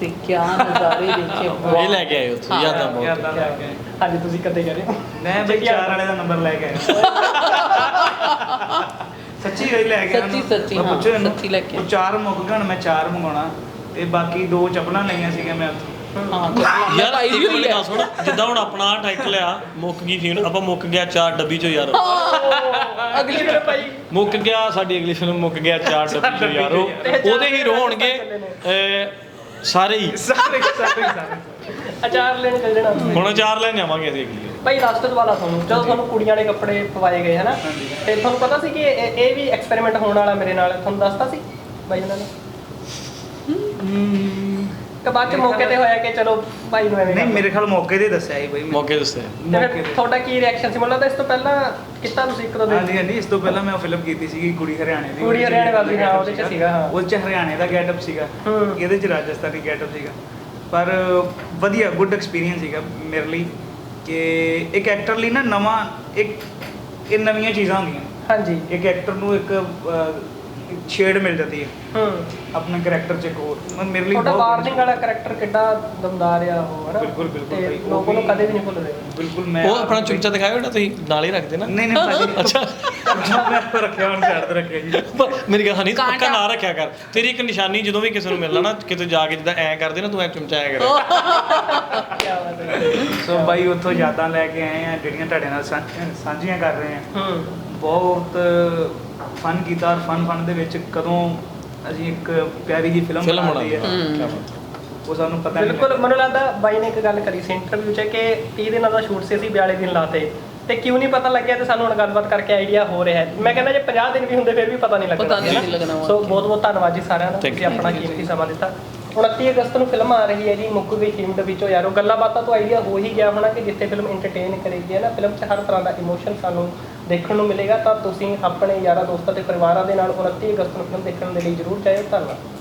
ਤੇ ਕਿਆ ਨਜ਼ਾਰੇ ਦੇਖੇ। <laughs> ਇਹ ਲੈ ਕੇ ਆਏ ਉੱਥੇ। ਯਾਦਾਂ ਬਹੁਤ। ਯਾਦਾਂ ਲੈ ਕੇ ਆਏ। ਹਾਂਜੀ ਤੁਸੀਂ ਕਦੇ ਕਰੇ ਮੈਂ ਬਈ ਚਾਰ ਵਾਲੇ ਦਾ ਨੰਬਰ ਲੈ ਕੇ ਆਇਆ। <laughs> ਸੱਚੀ ਗਈ ਲੈ ਕੇ ਆਇਆ ਸੱਚੀ- ਉਹਨੂੰ। ਸੱਚੀ, ਮੈਂ ਹਾਂ, ਪੁੱਛਿਆ ਇਹਨੂੰ, ਸੱਚੀ ਲੈ ਕੇ ਉਹ ਚਾਰ ਮੁੱਕ ਗਏ ਹੁਣ ਮੈਂ ਚਾਰ ਮੰਗਾਉਣਾ। ਤੇ ਬਾਕੀ ਦੋ ਚੱਪਲਾਂ ਲਈਆਂ ਸੀਗੀਆਂ ਮੈਂ ਉੱਥੋਂ। ਹਾਂ ਯਾਰ ਇੱਕ ਵੀ ਮਿੰਟ ਗੱਲ ਸੁਣ ਜਿੱਦਾਂ ਹੁਣ ਆਪਣਾ ਟਾਈਟਲ ਆ ਮੁੱਕ ਗਈ ਫੀਮ ਆਪਾਂ ਮੁੱਕ ਗਿਆ ਚਾਰ ਡੱਬੀ ਚੋਂ ਯਾਰ। ਅਗਲੀ ਫਿਲਮ ਭਾਈ ਮੁੱਕ ਗਿਆ ਸਾਡੀ ਅਗਲੀ ਫਿਲਮ ਮੁੱਕ ਗਿਆ ਚਾਰ ਡੱਬੀ ਚੋਂ ਯਾਰ। ਉਹ- ਉਹਦੇ ਹੀਰੋ ਹੋਣਗੇ ਅਹ, ਸਾਰੇ ਹੀ। ਸਾਰੇ ਸਾਰੇ ਸਾਰੇ ਅਚਾਰ ਲੈਣ ਚੱਲ ਜਾਣਾ। ਹੁਣ ਚਾਰ ਲੈਣ ਜਾਵਾਂਗੇ ਅਸੀਂ ਅਗਲੀ ਭਾਈ ਲਾਸਟ ਵਾਲਾ ਤੁਹਾਨੂੰ। ਜਦੋਂ ਤੁਹਾਨੂੰ ਕੁੜੀਆਂ ਦੇ ਕੱਪੜੇ ਪਵਾਏ ਗਏ ਹਨਾ? ਤੇ ਤੁਹਾਨੂੰ ਪਤਾ ਸੀ ਕਿ ਇਹ ਇਹ ਵੀ ਐਕਸਪੈਰੀਮੈਂਟ ਹੋਣ ਵਾਲਾ ਮੇਰੇ ਨਾਲ? ਤੁਹਾਨੂੰ ਦੱਸਤਾ ਸੀ? ਬਾਈ ਉਹਨਾਂ ਨੇ? ਕਿ ਬਾਅਦ ਚ ਮੌਕੇ ਤੇ ਹੋਇਆ ਕਿ ਚਲੋ ਭਾਈ ਨੂੰ ਐਵੇਂ ਨਹੀਂ ਮੇਰੇ ਖਿਆਲ ਮੌਕੇ ਤੇ ਦੱਸਿਆ ਸੀ ਬਈ ਮੈਂ। ਮੌਕੇ ਦੱਸੇ ਤੇ ਫਿਰ ਤੇ ਤੁਹਾਡਾ ਕੀ ਰਿਐਕਸ਼ਨ ਸੀ? ਮੈਨੂੰ ਲੱਗਦਾ ਇਸ ਤੋਂ ਪਹਿਲਾਂ ਕੀਤਾ ਤੁਸੀਂ ਇੱਕ ਦੋ ਦਿਨ? ਹਾਂਜੀ ਹਾਂਜੀ ਇਸ ਤੋਂ ਪਹਿਲਾਂ ਮੈਂ ਫਿਲਮ ਕੀਤੀ ਸੀਗੀ ਕੁੜੀ ਹਰਿਆਣੇ ਦੀ। ਕੁੜੀ ਹਰਿਆਣੇ ਵਾਲੀ, ਹਾਂ, ਉਹਦੇ 'ਚ ਸੀਗਾ, ਹਾਂ। ਉਹਦੇ ਚ ਹਰਿਆਣੇ ਦਾ ਗੈਟਅਪ ਸੀਗਾ। ਹੂੰ। ਇਹਦੇ ਚ ਰਾਜਸਥਾਨੀ ਗੈਟਅਪ ਸੀਗਾ। ਪਰ ਵਧੀਆ ਗੁੱਡ ਐਕਸਪੀਰੀਅੰਸ ਸੀਗਾ ਮੇਰੇ ਲਈ ਕਿ ਇੱਕ ਐਕਟਰ ਲਈ ਨਾ ਨਵਾਂ ਇੱਕ ਇਹ ਨਵੀਆਂ ਚੀਜ਼ਾਂ ਹੁੰਦੀਆਂ। ਹਾਂਜੀ। ਇੱਕ ਐਕਟਰ ਨੂੰ ਇੱਕ ਛੇੜ ਮਿਲ ਜਾਂਦੀ ਹੈ। ਹੂੰ। ਆਪਣੇ ਕਰੈਕਟਰ ਚ ਇੱਕ ਹੋਰ। ਮਤਲਬ ਮੇਰੇ ਲਈ ਤੁਹਾਡਾ ਬਹੁਤ ਵਾਰਨਿੰਗ ਵਾਲਾ ਕੈਰੈਕਟਰ ਕਿੱਡਾ ਦਮਦਾਰ ਆ ਉਹ ਹਨਾ ਬਿਲਕੁਲ, ਬਿਲਕੁਲ ਤੇ ਭਾਈ, ਉਹ ਲੋਕਾਂ ਨੂੰ ਵੀ- ਕਦੇ ਵੀ ਨਹੀਂ ਭੁੱਲਦੇ। ਬਿਲਕੁਲ ਮੈਂ ਉਹ ਆਪਣਾ ਚੁੰਚਾ ਦਿਖਾਇਓ ਨਾ ਤੁਸੀਂ ਨਾਲ ਹੀ ਰੱਖਦੇ ਨਾ। ਨਹੀਂ ਨਹੀਂ ਭਾਜੀ <laughs> ਅੱਛਾ। ਮੈਂ ਉੱਪਰ ਰੱਖਿਆ ਹੁਣ ਸਾਈਡ ਤੇ ਰੱਖਿਆ ਜੀ। ਪਰ ਮੇਰੀ ਗੱਲ ਨਹੀਂ ਪੱਕਾ। ਨਾ ਰੱਖਿਆ ਕਰ। ਤੇਰੀ ਇੱਕ ਨਿਸ਼ਾਨੀ ਜਦੋਂ ਵੀ ਕਿਸੇ ਨੂੰ ਮਿਲਣਾ ਨਾ ਕਿਤੇ ਜਾ ਕੇ ਜਿੱਦਾਂ ਐ ਕਰਦੇ ਨਾ ਤੂੰ ਐ ਐ ਕਰ ਕੀ ਬਾਤ ਹੈ। ਸੋ ਬਾਈ ਉੱਥੋਂ ਯਾਦਾਂ ਲੈ ਕੇ ਆਏ ਆ ਜਿਹੜੀਆਂ ਤੁਹਾਡੇ ਨਾਲ ਸਾਂਝ- ਸਾਂਝੀਆਂ ਕਰ ਰਹੇ ਆ। ਹੂੰ। ਬਹੁਤ ਫਨ ਕੀਤਾ ਔਰ ਫਨ ਫਨ ਦੇ ਵਿੱਚ ਕਦੋਂ ਅਸੀਂ ਇੱਕ ਪਿਆਰੀ ਜੀ ਫਿਲਮ ਫਿਲਮ ਬਣਾਉਂਦੀ ਹੈ। ਉਹ ਸਾਨੂੰ ਪਤਾ ਨਹੀਂ ਬਿਲਕੁਲ ਮੈਨੂੰ ਲੱਗਦਾ ਬਾਈ ਨੇ ਇੱਕ ਗੱਲ ਕਰੀ ਸੀ ਇੰਟਰਵਿਊ 'ਚ ਕਿ 30 ਦਿਨਾਂ ਦਾ ਸ਼ੂਟ ਸੀ ਅਸੀਂ 42 ਦਿਨ ਲਾਤੇ। ਤੇ ਕਿਉਂ ਨਹੀਂ ਪਤਾ ਲੱਗਿਆ ਤੇ ਸਾਨੂੰ ਹੁਣ ਗੱਲਬਾਤ ਕਰਕੇ ਆਈਡੀਆ ਹੋ ਰਿਹਾ ਹੈ। ਮੈਂ ਕਹਿੰਦਾ ਜੇ 50 ਦਿਨ ਵੀ ਹੁੰਦੇ ਫਿਰ ਵੀ ਪਤਾ ਨਹੀਂ ਲੱਗਣਾ। ਪਤਾ ਨਹੀਂ ਸੀ ਲੱਗਣਾ ਸੋ ਬਹੁਤ ਬਹੁਤ ਧੰਨਵਾਦ ਜੀ ਸਾਰਿਆਂ ਦਾ। ਤੁਸੀਂ ਆਪਣਾ ਕੀਮਤੀ ਸਮਾਂ ਦਿੱਤਾ। 29 ਅਗਸਤ ਨੂੰ ਫਿਲਮ ਆ ਰਹੀ ਹੈ ਜੀ ਮੁੱਕ ਗਈ ਥੀਮ ਦੇ ਵਿੱਚੋਂ ਯਾਰੋ। ਗੱਲਾਂ ਬਾਤਾਂ ਤੋਂ ਆਈਡੀਆ ਹੋ ਹੀ ਗਿਆ ਹੋਣਾ ਕਿ ਜਿੱਥੇ ਫਿਲਮ ਐਂਟਰਟੇਨ ਕਰੇਗੀ ਹੈ ਨਾ ਫਿਲਮ 'ਚ ਹਰ ਤਰ੍ਹਾਂ ਦਾ ਇਮੋਸ਼ਨ ਸਾਨੂੰ ਦੇਖਣ ਨੂੰ ਮਿਲੇਗਾ, ਤਾਂ ਤੁਸੀਂ ਆਪਣੇ ਯਾਰਾਂ ਦੋਸਤਾਂ ਤੇ ਪਰਿਵਾਰਾਂ ਦੇ ਨਾਲ 29 ਅਗਸਤ ਨੂੰ ਫਿਲਮ ਦੇਖਣ ਦੇ ਲਈ ਜਰੂਰ ਜਾਇਓ। ਧੰਨਵਾਦ।